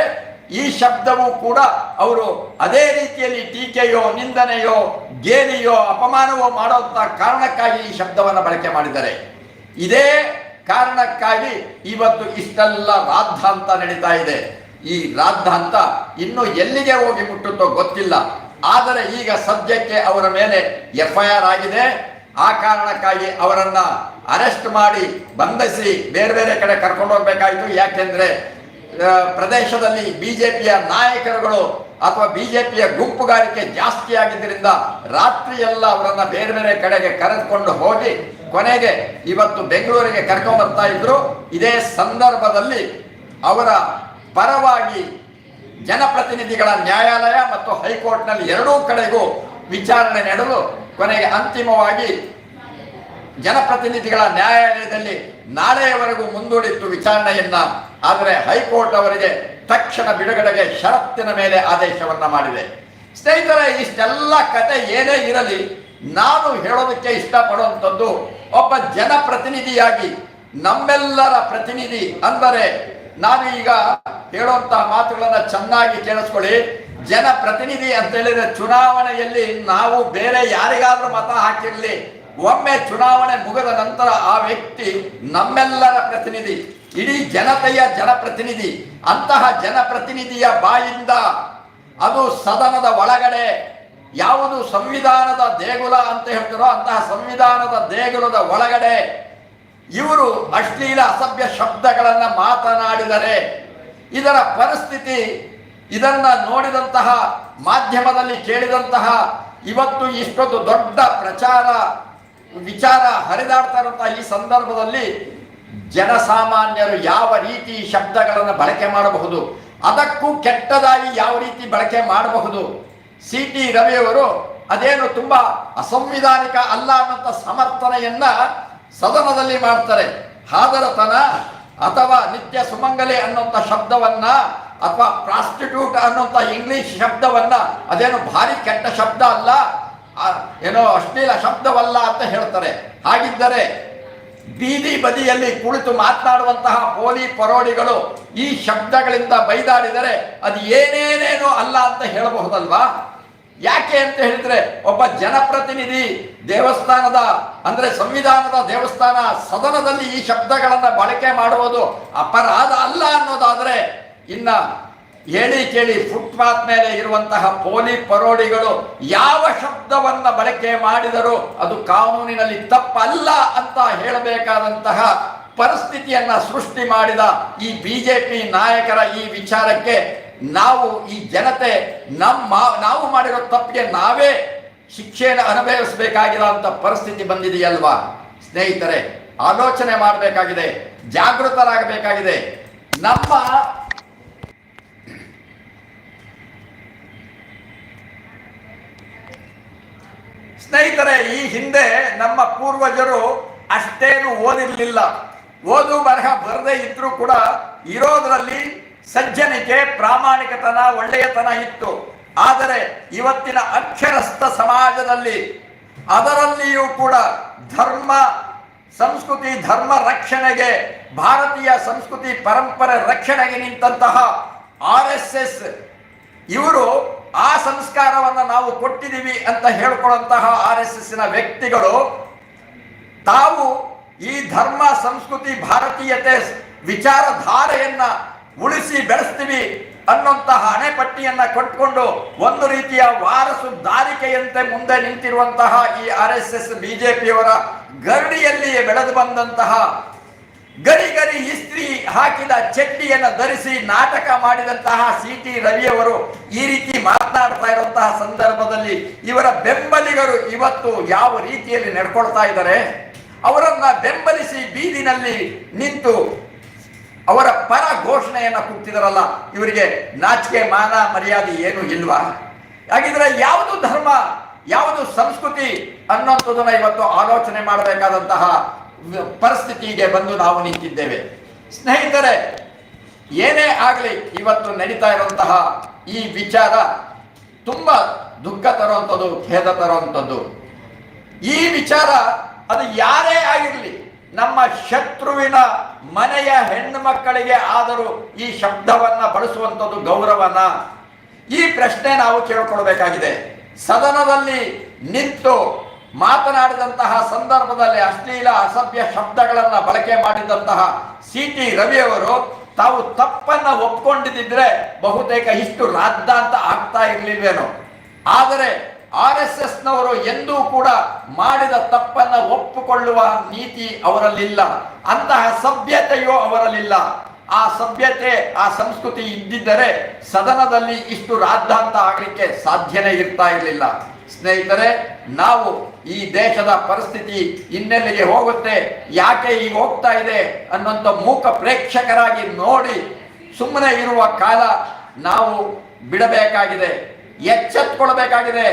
ಈ ಶಬ್ದವು ಕೂಡ ಅವರು ಅದೇ ರೀತಿಯಲ್ಲಿ ಟೀಕೆಯೋ, ನಿಂದನೆಯೋ, ಗೇಲಿಯೋ, ಅಪಮಾನವೋ ಮಾಡುವಂತ ಕಾರಣಕ್ಕಾಗಿ ಈ ಶಬ್ದವನ್ನು ಬಳಕೆ ಮಾಡಿದ್ದಾರೆ. ಇದೇ ಕಾರಣಕ್ಕಾಗಿ ಇವತ್ತು ಇಷ್ಟೆಲ್ಲ ರಾದ್ಧಾಂತ ನಡೀತಾ ಇದೆ. ಈ ರಾದ್ಧಾಂತ ಇನ್ನು ಎಲ್ಲಿಗೆ ಹೋಗಿ ಮುಟ್ಟುತ್ತೋ ಗೊತ್ತಿಲ್ಲ. ಆದರೆ ಈಗ ಸದ್ಯಕ್ಕೆ ಅವರ ಮೇಲೆ ಎಫ್ ಐ ಆರ್ ಆಗಿದೆ. ಆ ಕಾರಣಕ್ಕಾಗಿ ಅವರನ್ನ ಅರೆಸ್ಟ್ ಮಾಡಿ ಬಂಧಿಸಿ ಬೇರೆ ಬೇರೆ ಕಡೆ ಕರ್ಕೊಂಡು ಹೋಗ್ಬೇಕಾಯ್ತು. ಯಾಕೆಂದ್ರೆ ಪ್ರದೇಶದಲ್ಲಿ ಬಿಜೆಪಿಯ ನಾಯಕರುಗಳು ಅಥವಾ ಬಿಜೆಪಿಯ ಗುಂಪುಗಾರಿಕೆ ಜಾಸ್ತಿ ಆಗಿದ್ದರಿಂದ ರಾತ್ರಿ ಎಲ್ಲ ಅವರನ್ನ ಬೇರೆ ಬೇರೆ ಕಡೆಗೆ ಕರೆದುಕೊಂಡು ಹೋಗಿ ಕೊನೆಗೆ ಇವತ್ತು ಬೆಂಗಳೂರಿಗೆ ಕರ್ಕೊಂಡು ಬರ್ತಾ ಇದ್ರು. ಇದೇ ಸಂದರ್ಭದಲ್ಲಿ ಅವರ ಪರವಾಗಿ ಜನಪ್ರತಿನಿಧಿಗಳ ನ್ಯಾಯಾಲಯ ಮತ್ತು ಹೈಕೋರ್ಟ್ನಲ್ಲಿ ಎರಡೂ ಕಡೆಗೂ ವಿಚಾರಣೆ ನಡೆದು ಕೊನೆಗೆ ಅಂತಿಮವಾಗಿ ಜನಪ್ರತಿನಿಧಿಗಳ ನ್ಯಾಯಾಲಯದಲ್ಲಿ ನಾಳೆಯವರೆಗೂ ಮುಂದೂಡಿತ್ತು ವಿಚಾರಣೆಯನ್ನ. ಆದರೆ ಹೈಕೋರ್ಟ್ ಅವರಿಗೆ ತಕ್ಷಣ ಬಿಡುಗಡೆಗೆ ಷರತ್ತಿನ ಮೇಲೆ ಆದೇಶವನ್ನ ಮಾಡಿದೆ. ಸ್ನೇಹಿತರೆ, ಇಷ್ಟೆಲ್ಲ ಕತೆ ಏನೇ ಇರಲಿ, ನಾನು ಹೇಳೋದಕ್ಕೆ ಇಷ್ಟಪಡುವಂಥದ್ದು ಒಬ್ಬ ಜನಪ್ರತಿನಿಧಿಯಾಗಿ ನಮ್ಮೆಲ್ಲರ ಪ್ರತಿನಿಧಿ ಅಂದರೆ ನಾನು ಈಗ ಹೇಳುವಂತಹ ಮಾತುಗಳನ್ನ ಚೆನ್ನಾಗಿ ಕೇಳಿಸ್ಕೊಳ್ಳಿ. ಜನಪ್ರತಿನಿಧಿ ಅಂತ ಹೇಳಿದ್ರೆ ಚುನಾವಣೆಯಲ್ಲಿ ನಾವು ಬೇರೆ ಯಾರಿಗಾದ್ರೂ ಮತ ಹಾಕಿರ್ಲಿ. ಒಮ್ಮೆ ಚುನಾವಣೆ ಮುಗಿದ ನಂತರ ಆ ವ್ಯಕ್ತಿ ನಮ್ಮೆಲ್ಲರ ಪ್ರತಿನಿಧಿ, ಇಡೀ ಜನತೆಯ ಜನಪ್ರತಿನಿಧಿ, ಅಂತಹ ಜನಪ್ರತಿನಿಧಿಯ ಬಾಯಿಂದ ಅದು ಸದನದ ಒಳಗಡೆ ಯಾವುದು ಸಂವಿಧಾನದ ದೇಗುಲ ಅಂತ ಹೇಳ್ತಾರೋ ಅಂತಹ ಸಂವಿಧಾನದ ದೇಗುಲದ ಒಳಗಡೆ ಇವರು ಅಶ್ಲೀಲ ಅಸಭ್ಯ ಶಬ್ದಗಳನ್ನು ಮಾತನಾಡಿದರೆ ಇದರ ಪರಿಸ್ಥಿತಿ ಇದನ್ನ ನೋಡಿದಂತಹ ಮಾಧ್ಯಮದಲ್ಲಿ ಕೇಳಿದಂತಹ ಇವತ್ತು ಇಷ್ಟೊಂದು ದೊಡ್ಡ ಪ್ರಚಾರ, ವಿಚಾರ ಹರಿದಾಡ್ತಾ ಇರುವಂತಹ ಈ ಸಂದರ್ಭದಲ್ಲಿ ಜನಸಾಮಾನ್ಯರು ಯಾವ ರೀತಿ ಶಬ್ದಗಳನ್ನು ಬಳಕೆ ಮಾಡಬಹುದು, ಅದಕ್ಕೂ ಕೆಟ್ಟದಾಗಿ ಯಾವ ರೀತಿ ಬಳಕೆ ಮಾಡಬಹುದು? ಸಿ ಟಿ ರವಿಯವರು ಅದೇನು ತುಂಬಾ ಅಸಂವಿಧಾನಿಕ ಅಲ್ಲ ಅನ್ನೋಂಥ ಸಮರ್ಥನೆಯನ್ನ ಸದನದಲ್ಲಿ ಮಾಡ್ತಾರೆ. ಹಾದರತನ ಅಥವಾ ನಿತ್ಯ ಸುಮಂಗಲಿ ಅನ್ನುವಂಥ ಶಬ್ದವನ್ನ ಅಥವಾ ಪ್ರಾಸ್ಟಿಟ್ಯೂಟ್ ಅನ್ನುವಂಥ ಇಂಗ್ಲಿಷ್ ಶಬ್ದವನ್ನ, ಅದೇನು ಭಾರಿ ಕೆಟ್ಟ ಶಬ್ದ ಅಲ್ಲ ಏನೋ ಅಶ್ಲೀಲ ಶಬ್ದವಲ್ಲ ಅಂತ ಹೇಳ್ತಾರೆ. ಹಾಗಿದ್ದರೆ ಬೀದಿ ಬದಿಯಲ್ಲಿ ಕುಳಿತು ಮಾತನಾಡುವಂತಹ ಪೋಲಿ ಪರೋಡಿಗಳು ಈ ಶಬ್ದಗಳಿಂದ ಬೈದಾಡಿದರೆ ಅದು ಏನೇನೇನೋ ಅಲ್ಲ ಅಂತ ಹೇಳಬಹುದಲ್ವಾ? ಯಾಕೆ ಅಂತ ಹೇಳಿದ್ರೆ ಒಬ್ಬ ಜನಪ್ರತಿನಿಧಿ ದೇವಸ್ಥಾನದ, ಅಂದ್ರೆ ಸಂವಿಧಾನದ ದೇವಸ್ಥಾನ ಸದನದಲ್ಲಿ ಈ ಶಬ್ದಗಳನ್ನ ಬಳಕೆ ಮಾಡುವುದು ಅಪರಾಧ ಅಲ್ಲ ಅನ್ನೋದಾದ್ರೆ ಇನ್ನ ಹೇಳಿ ಕೇಳಿ ಫುಟ್ಪಾತ್ ಮೇಲೆ ಇರುವಂತಹ ಪೋಲಿ ಪರೋಡಿಗಳು ಯಾವ ಶಬ್ದವನ್ನ ಬಳಕೆ ಮಾಡಿದರೂ ಅದು ಕಾನೂನಿನಲ್ಲಿ ತಪ್ಪಲ್ಲ ಅಂತ ಹೇಳಬೇಕಾದಂತಹ ಪರಿಸ್ಥಿತಿಯನ್ನ ಸೃಷ್ಟಿ ಮಾಡಿದ ಈ ಬಿಜೆಪಿ ನಾಯಕರ ಈ ವಿಚಾರಕ್ಕೆ ನಾವು ಈ ಜನತೆ ನಮ್ಮ, ನಾವು ಮಾಡಿರೋ ತಪ್ಪಿಗೆ ನಾವೇ ಶಿಕ್ಷೆಯನ್ನು ಅನುಭವಿಸಬೇಕಾಗಿರುವಂತ ಪರಿಸ್ಥಿತಿ ಬಂದಿದೆಯಲ್ವಾ? ಸ್ನೇಹಿತರೆ, ಆಲೋಚನೆ ಮಾಡಬೇಕಾಗಿದೆ, ಜಾಗೃತರಾಗಬೇಕಾಗಿದೆ. ನಮ್ಮ ಸ್ನೇಹಿತರೆ, ಈ ಹಿಂದೆ ನಮ್ಮ ಪೂರ್ವಜರು ಅಷ್ಟೇನು ಓದಿರಲಿಲ್ಲ. ಓದು ಬರಹ ಬರದೇ ಇದ್ರೂ ಕೂಡ ಇರೋದ್ರಲ್ಲಿ ಸಜ್ಜನಿಕೆ ಪ್ರಾಮಾಣಿಕತನ ಒಳ್ಳೆಯತನ ಇತ್ತು. ಆದರೆ ಇವತ್ತಿನ ಅಕ್ಷರಸ್ಥ ಸಮಾಜದಲ್ಲಿ ಅದರಲ್ಲಿಯೂ ಕೂಡ ಧರ್ಮ, ಸಂಸ್ಕೃತಿ, ಧರ್ಮ ರಕ್ಷಣೆಗೆ, ಭಾರತೀಯ ಸಂಸ್ಕೃತಿ ಪರಂಪರೆ ರಕ್ಷಣೆಗೆ ನಿಂತಹ ಆರ್ ಎಸ್ ಇವರು ಆ ಸಂಸ್ಕಾರವನ್ನು ನಾವು ಕೊಟ್ಟಿದ್ದೀವಿ ಅಂತ ಹೇಳ್ಕೊಳ್ಳುವಂತಹ ಆರ್ ಎಸ್ ಎಸ್ನ ವ್ಯಕ್ತಿಗಳು, ತಾವು ಈ ಧರ್ಮ, ಸಂಸ್ಕೃತಿ, ಭಾರತೀಯತೆ ವಿಚಾರಧಾರೆಯನ್ನ ಉಳಿಸಿ ಬೆಳೆಸ್ತೀವಿ ಅನ್ನುವಂತಹ ಅಣೆಪಟ್ಟಿಯನ್ನ ಕೊಟ್ಕೊಂಡು ಒಂದು ರೀತಿಯ ವಾರಸು ದಾರಿಕೆಯಂತೆ ಮುಂದೆ ನಿಂತಿರುವಂತಹ ಈ ಆರ್ ಎಸ್ ಎಸ್ ಬಿಜೆಪಿಯವರ ಗರಡಿಯಲ್ಲಿ ಬೆಳೆದು ಬಂದಂತಹ ಗರಿ ಗರಿ ಇಸ್ತ್ರಿ ಹಾಕಿದ ಚೆಟ್ಟಿಯನ್ನು ಧರಿಸಿ ನಾಟಕ ಮಾಡಿದಂತಹ ಸಿ ಟಿ ರವಿಯವರು ಈ ರೀತಿ ಮಾತನಾಡ್ತಾ ಇರುವಂತಹ ಸಂದರ್ಭದಲ್ಲಿ ಇವರ ಬೆಂಬಲಿಗರು ಇವತ್ತು ಯಾವ ರೀತಿಯಲ್ಲಿ ನಡ್ಕೊಳ್ತಾ ಇದ್ದಾರೆ, ಅವರನ್ನ ಬೆಂಬಲಿಸಿ ಬೀದಿನಲ್ಲಿ ನಿಂತು ಅವರ ಪರ ಘೋಷಣೆಯನ್ನು ಕೂಗ್ತಿದಾರಲ್ಲ, ಇವರಿಗೆ ನಾಚಿಕೆ, ಮಾನ, ಮರ್ಯಾದೆ ಏನು ಇಲ್ವಾ? ಹಾಗಿದ್ರೆ ಯಾವುದು ಧರ್ಮ, ಯಾವುದು ಸಂಸ್ಕೃತಿ ಅನ್ನೋಂಥದ್ದನ್ನ ಇವತ್ತು ಆಲೋಚನೆ ಮಾಡಬೇಕಾದಂತಹ ಪರಿಸ್ಥಿತಿಗೆ ಬಂದು ನಾವು ನಿಂತಿದ್ದೇವೆ. ಸ್ನೇಹಿತರೆ, ಏನೇ ಆಗಲಿ ಇವತ್ತು ನಡೀತಾ ಇರುವಂತಹ ಈ ವಿಚಾರ ತುಂಬ ದುಃಖ ತರುವಂಥದ್ದು, ಖೇದ ತರುವಂಥದ್ದು. ಈ ವಿಚಾರ ಅದು ಯಾರೇ ಆಗಿರಲಿ ನಮ್ಮ ಶತ್ರುವಿನ ಮನೆಯ ಹೆಣ್ಣು ಮಕ್ಕಳಿಗೆ ಆದರೂ ಈ ಶಬ್ದವನ್ನ ಬಳಸುವಂಥದ್ದು ಗೌರವನ? ಈ ಪ್ರಶ್ನೆ ನಾವು ಕೇಳಿಕೊಳ್ಬೇಕಾಗಿದೆ. ಸದನದಲ್ಲಿ ನಿಂತು ಮಾತನಾಡಿದಂತಹ ಸಂದರ್ಭದಲ್ಲಿ ಅಶ್ಲೀಲ ಅಸಭ್ಯ ಶಬ್ದಗಳನ್ನ ಬಳಕೆ ಮಾಡಿದಂತಹ ಸಿ ಟಿ ರವಿಯವರು ತಾವು ತಪ್ಪನ್ನ ಒಪ್ಕೊಂಡಿದ್ದಿದ್ರೆ ಬಹುತೇಕ ಇಷ್ಟು ರಾದ್ದಾಂತ ಆಗ್ತಾ ಇರಲಿಲ್ವೇನೋ. ಆದರೆ ಆರ್ ಎಸ್ ಎಸ್ ನವರು ಎಂದೂ ಕೂಡ ಮಾಡಿದ ತಪ್ಪನ್ನ ಒಪ್ಪಿಕೊಳ್ಳುವ ನೀತಿ ಅವರಲ್ಲಿಲ್ಲ. ಅಂತಹ ಸಭ್ಯತೆಯೂ ಅವರಲ್ಲಿಲ್ಲ. ಆ ಸಭ್ಯತೆ, ಆ ಸಂಸ್ಕೃತಿ ಇದ್ದಿದ್ದರೆ ಸದನದಲ್ಲಿ ಇಷ್ಟು ರಾದ್ದಾಂತ ಆಗಲಿಕ್ಕೆ ಸಾಧ್ಯನೇ ಇರ್ತಾ ಇರಲಿಲ್ಲ. ಸ್ನೇಹಿತರೆ, ನಾವು ಈ ದೇಶದ ಪರಿಸ್ಥಿತಿ ಇನ್ನೆಲ್ಲಿಗೆ ಹೋಗುತ್ತೆ, ಯಾಕೆ ಈಗ ಹೋಗ್ತಾ ಇದೆ ಅನ್ನುವಂಥ ಮೂಕ ಪ್ರೇಕ್ಷಕರಾಗಿ ನೋಡಿ ಸುಮ್ಮನೆ ಇರುವ ಕಾಲ ನಾವು ಬಿಡಬೇಕಾಗಿದೆ. ಎಚ್ಚೆತ್ಕೊಳ್ಬೇಕಾಗಿದೆ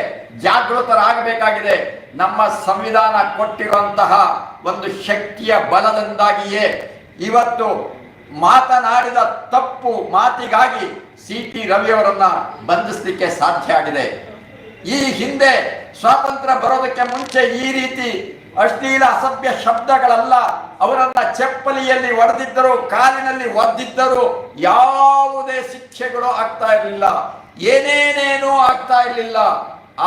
ಜಾಗೃತರಾಗಬೇಕಾಗಿದೆ. ನಮ್ಮ ಸಂವಿಧಾನ ಕೊಟ್ಟಿರುವಂತಹ ಒಂದು ಶಕ್ತಿಯ ಬಲದಿಂದಾಗಿಯೇ ಇವತ್ತು ಮಾತನಾಡಿದ ತಪ್ಪು ಮಾತಿಗಾಗಿ ಸಿ ಟಿ ರವಿಯವರನ್ನ ಬಂಧಿಸಲಿಕ್ಕೆ ಸಾಧ್ಯ ಆಗಿದೆ. ಈ ಹಿಂದೆ ಸ್ವಾತಂತ್ರ್ಯ ಬರೋದಕ್ಕೆ ಮುಂಚೆ ಈ ರೀತಿ ಅಶ್ಲೀಲ ಅಸಭ್ಯ ಶಬ್ದಗಳಲ್ಲ, ಅವರನ್ನ ಚಪ್ಪಲಿಯಲ್ಲಿ ಒಡೆದಿದ್ದರು, ಕಾಲಿನಲ್ಲಿ ಒದ್ದಿದ್ದರು ಯಾವುದೇ ಶಿಕ್ಷೆಗಳು ಆಗ್ತಾ ಇರಲಿಲ್ಲ. ಏನೇನೇನೂ ಆಗ್ತಾ ಇರಲಿಲ್ಲ.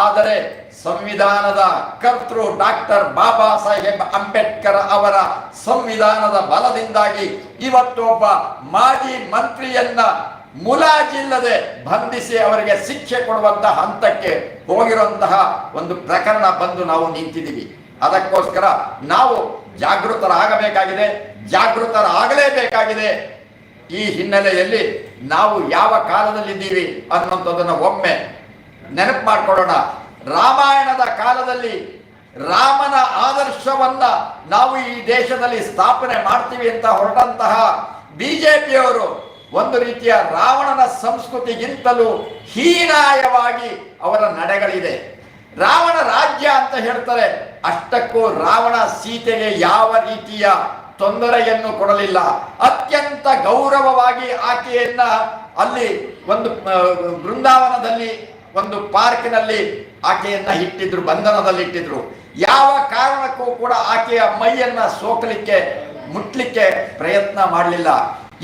ಆದರೆ ಸಂವಿಧಾನದ ಕರ್ತೃ ಡಾಕ್ಟರ್ ಬಾಬಾ ಸಾಹೇಬ್ ಅಂಬೇಡ್ಕರ್ ಅವರ ಸಂವಿಧಾನದ ಬಲದಿಂದಾಗಿ ಇವತ್ತೊಬ್ಬ ಮಾಜಿ ಮಂತ್ರಿಯನ್ನ ಮುಲಾಜಿಲ್ಲದೆ ಬಂಧಿಸಿ ಅವರಿಗೆ ಶಿಕ್ಷೆ ಕೊಡುವಂತಹ ಹಂತಕ್ಕೆ ಹೋಗಿರುವಂತಹ ಒಂದು ಪ್ರಕರಣ ಬಂದು ನಾವು ನಿಂತಿದ್ದೀವಿ. ಅದಕ್ಕೋಸ್ಕರ ನಾವು ಜಾಗೃತರಾಗಬೇಕಾಗಿದೆ, ಜಾಗೃತರಾಗಲೇಬೇಕಾಗಿದೆ. ಈ ಹಿನ್ನೆಲೆಯಲ್ಲಿ ನಾವು ಯಾವ ಕಾಲದಲ್ಲಿದ್ದೀವಿ ಅನ್ನುವಂಥದ್ದನ್ನು ಒಮ್ಮೆ ನೆನಪು ಮಾಡಿಕೊಳ್ಳೋಣ. ರಾಮಾಯಣದ ಕಾಲದಲ್ಲಿ ರಾಮನ ಆದರ್ಶವನ್ನ ನಾವು ಈ ದೇಶದಲ್ಲಿ ಸ್ಥಾಪನೆ ಮಾಡ್ತೀವಿ ಅಂತ ಹೊರಟಂತಹ ಬಿಜೆಪಿಯವರು ಒಂದು ರೀತಿಯ ರಾವಣನ ಸಂಸ್ಕೃತಿಗಿಂತಲೂ ಹೀನಾಯವಾಗಿ ಅವರ ನಡೆಗಳಿದೆ. ರಾವಣ ರಾಜ್ಯ ಅಂತ ಹೇಳ್ತಾರೆ. ಅಷ್ಟಕ್ಕೂ ರಾವಣ ಸೀತೆಗೆ ಯಾವ ರೀತಿಯ ತೊಂದರೆಯನ್ನು ಕೊಡಲಿಲ್ಲ. ಅತ್ಯಂತ ಗೌರವವಾಗಿ ಆಕೆಯನ್ನ ಅಲ್ಲಿ ಒಂದು ಬೃಂದಾವನದಲ್ಲಿ, ಒಂದು ಪಾರ್ಕಿನಲ್ಲಿ ಆಕೆಯನ್ನ ಇಟ್ಟಿದ್ರು, ಬಂಧನದಲ್ಲಿ ಇಟ್ಟಿದ್ರು. ಯಾವ ಕಾರಣಕ್ಕೂ ಕೂಡ ಆಕೆಯ ಮೈಯನ್ನ ಸೋಕಲಿಕ್ಕೆ, ಮುಟ್ಲಿಕ್ಕೆ ಪ್ರಯತ್ನ ಮಾಡಲಿಲ್ಲ.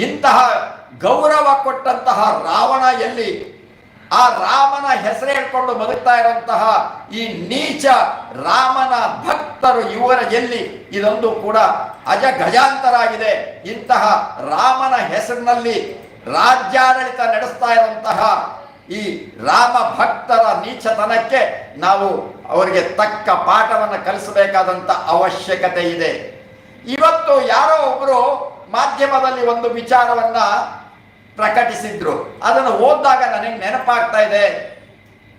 ಇಂತಹ ಗೌರವ ಕೊಟ್ಟಂತಹ ರಾವಣ ಎಲ್ಲಿ? ಆ ರಾಮನ ಹೆಸರು ಹೇಳ್ಕೊಂಡು ಬದುಕ್ತಾ ಇರುವಂತಹ ಈ ನೀಚ ರಾಮನ ಭಕ್ತರು ಇವರ ಎಲ್ಲಿ? ಇದೊಂದು ಕೂಡ ಅಜ ಗಜಾಂತರಾಗಿದೆ ಇಂತಹ ರಾಮನ ಹೆಸರಿನಲ್ಲಿ ರಾಜ್ಯಾಡಳಿತ ನಡೆಸ್ತಾ ಇರುವಂತಹ ಈ ರಾಮ ಭಕ್ತರ ನೀಚತನಕ್ಕೆ ನಾವು ಅವರಿಗೆ ತಕ್ಕ ಪಾಠವನ್ನು ಕಲಿಸಬೇಕಾದಂತ ಅವಶ್ಯಕತೆ ಇದೆ. ಇವತ್ತು ಯಾರೋ ಒಬ್ಬರು ಮಾಧ್ಯಮದಲ್ಲಿ ಒಂದು ವಿಚಾರವನ್ನ ಪ್ರಕಟಿಸಿದ್ರು. ಅದನ್ನು ಓದಿದಾಗ ನನಗೆ ನೆನಪಾಗ್ತಾ ಇದೆ.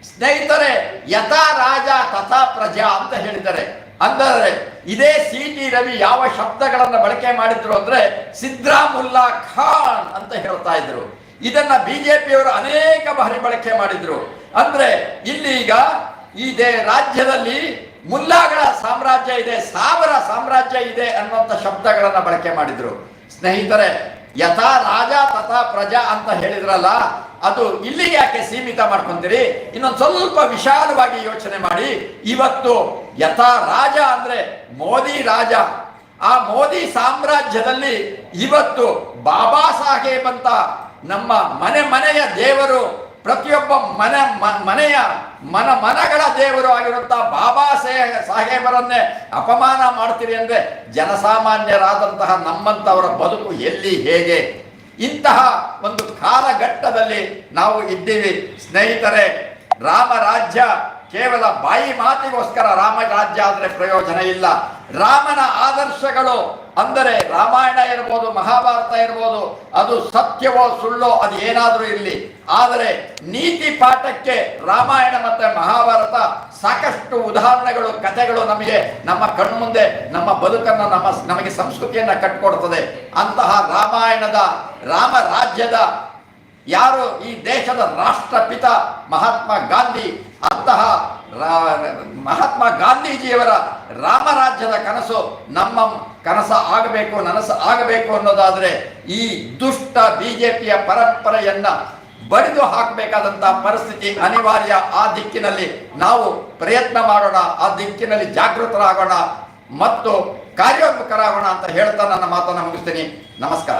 ಸ್ನೇಹಿತರೆ, ಯಥಾ ರಾಜ ತಥಾ ಪ್ರಜಾ ಅಂತ ಹೇಳಿದ್ದಾರೆ. ಅಂದರೆ ಇದೇ ಸಿ ಟಿ ರವಿ ಯಾವ ಶಬ್ದಗಳನ್ನು ಬಳಕೆ ಮಾಡಿದ್ರು ಅಂದ್ರೆ ಸಿದ್ರಾಮುಲ್ಲಾ ಖಾನ್ ಅಂತ ಹೇಳ್ತಾ ಇದ್ರು. ಇದನ್ನ ಬಿಜೆಪಿಯವರು ಅನೇಕ ಬಾರಿ ಬಳಕೆ ಮಾಡಿದ್ರು. ಅಂದ್ರೆ ಇಲ್ಲಿ ಈಗ ಇದೇ ರಾಜ್ಯದಲ್ಲಿ ಮುಲ್ಲಾಗಳ ಸಾಮ್ರಾಜ್ಯ ಇದೆ, ಸಾವರ ಸಾಮ್ರಾಜ್ಯ ಇದೆ ಅನ್ನುವಂಥ ಶಬ್ದಗಳನ್ನು ಬಳಕೆ ಮಾಡಿದ್ರು. ಸ್ನೇಹಿತರೆ, ಯಥಾ ರಾಜ ತಥಾ ಪ್ರಜಾ ಅಂತ ಹೇಳಿದ್ರಲ್ಲ ಅದು ಇಲ್ಲಿ ಯಾಕೆ ಸೀಮಿತ ಮಾಡ್ಕೊಂತೀರಿ? ಇನ್ನೊಂದು ಸ್ವಲ್ಪ ವಿಶಾಲವಾಗಿ ಯೋಚನೆ ಮಾಡಿ. ಇವತ್ತು ಯಥಾ ರಾಜ ಅಂದ್ರೆ ಮೋದಿ ರಾಜ. ಆ ಮೋದಿ ಸಾಮ್ರಾಜ್ಯದಲ್ಲಿ ಇವತ್ತು ಬಾಬಾ ಸಾಹೇಬ್ ಅಂತ ನಮ್ಮ ಮನೆ ಮನೆಯ ದೇವರು, ಪ್ರತಿಯೊಬ್ಬ ಮನೆ ಮನೆಯ ಮನ ಮನಗಳ ದೇವರು ಆಗಿರುವಂತಹ ಬಾಬಾ ಸಾಹೇಬರನ್ನೇ ಅಪಮಾನ ಮಾಡ್ತೀರಿ ಅಂದ್ರೆ ಜನಸಾಮಾನ್ಯರಾದಂತಹ ನಮ್ಮಂತವರ ಬದುಕು ಎಲ್ಲಿ ಹೇಗೆ? ಇಂತಹ ಒಂದು ಕಾಲಘಟ್ಟದಲ್ಲಿ ನಾವು ಇದ್ದೀವಿ. ಸ್ನೇಹಿತರೆ ರಾಮರಾಜ್ಯ ಕೇವಲ ಬಾಯಿ ಮಾತಿಗೋಸ್ಕರ ರಾಮರಾಜ್ಯ ಆದರೆ ಪ್ರಯೋಜನ ಇಲ್ಲ. ರಾಮನ ಆದರ್ಶಗಳು ಅಂದರೆ ರಾಮಾಯಣ ಇರ್ಬೋದು, ಮಹಾಭಾರತ ಇರ್ಬೋದು, ಅದು ಸತ್ಯವೋ ಸುಳ್ಳೋ ಅದು ಏನಾದರೂ ಇರಲಿ. ಆದರೆ ನೀತಿ ಪಾಠಕ್ಕೆ ರಾಮಾಯಣ ಮತ್ತೆ ಮಹಾಭಾರತ ಸಾಕಷ್ಟು ಉದಾಹರಣೆಗಳು, ಕಥೆಗಳು ನಮಗೆ ನಮ್ಮ ಕಣ್ಣು ಮುಂದೆ ನಮ್ಮ ಬದುಕನ್ನು, ನಮ್ಮ ನಮಗೆ ಸಂಸ್ಕೃತಿಯನ್ನು ಕಟ್ಕೊಡ್ತದೆ. ಅಂತಹ ರಾಮಾಯಣದ ರಾಮ ರಾಜ್ಯದ ಯಾರು ಈ ದೇಶದ ರಾಷ್ಟ್ರಪಿತ ಮಹಾತ್ಮ ಗಾಂಧಿ, ಅಂತಹ ಮಹಾತ್ಮ ಗಾಂಧೀಜಿಯವರ ರಾಮರಾಜ್ಯದ ಕನಸು ನಮ್ಮ ಕನಸ ಆಗಬೇಕು, ನನಸು ಆಗಬೇಕು ಅನ್ನೋದಾದರೆ ಈ ದುಷ್ಟ ಬಿಜೆಪಿಯ ಪರಂಪರೆಯನ್ನ ಬಡಿದು ಹಾಕಬೇಕಾದಂತಹ ಪರಿಸ್ಥಿತಿ ಅನಿವಾರ್ಯ. ಆ ದಿಕ್ಕಿನಲ್ಲಿ ನಾವು ಪ್ರಯತ್ನ ಮಾಡೋಣ, ಆ ದಿಕ್ಕಿನಲ್ಲಿ ಜಾಗೃತರಾಗೋಣ ಮತ್ತು ಕಾರ್ಯೋನ್ಮುಖರಾಗೋಣ ಅಂತ ಹೇಳ್ತಾ ನನ್ನ ಮಾತನ್ನು ಮುಗಿಸ್ತೀನಿ. ನಮಸ್ಕಾರ.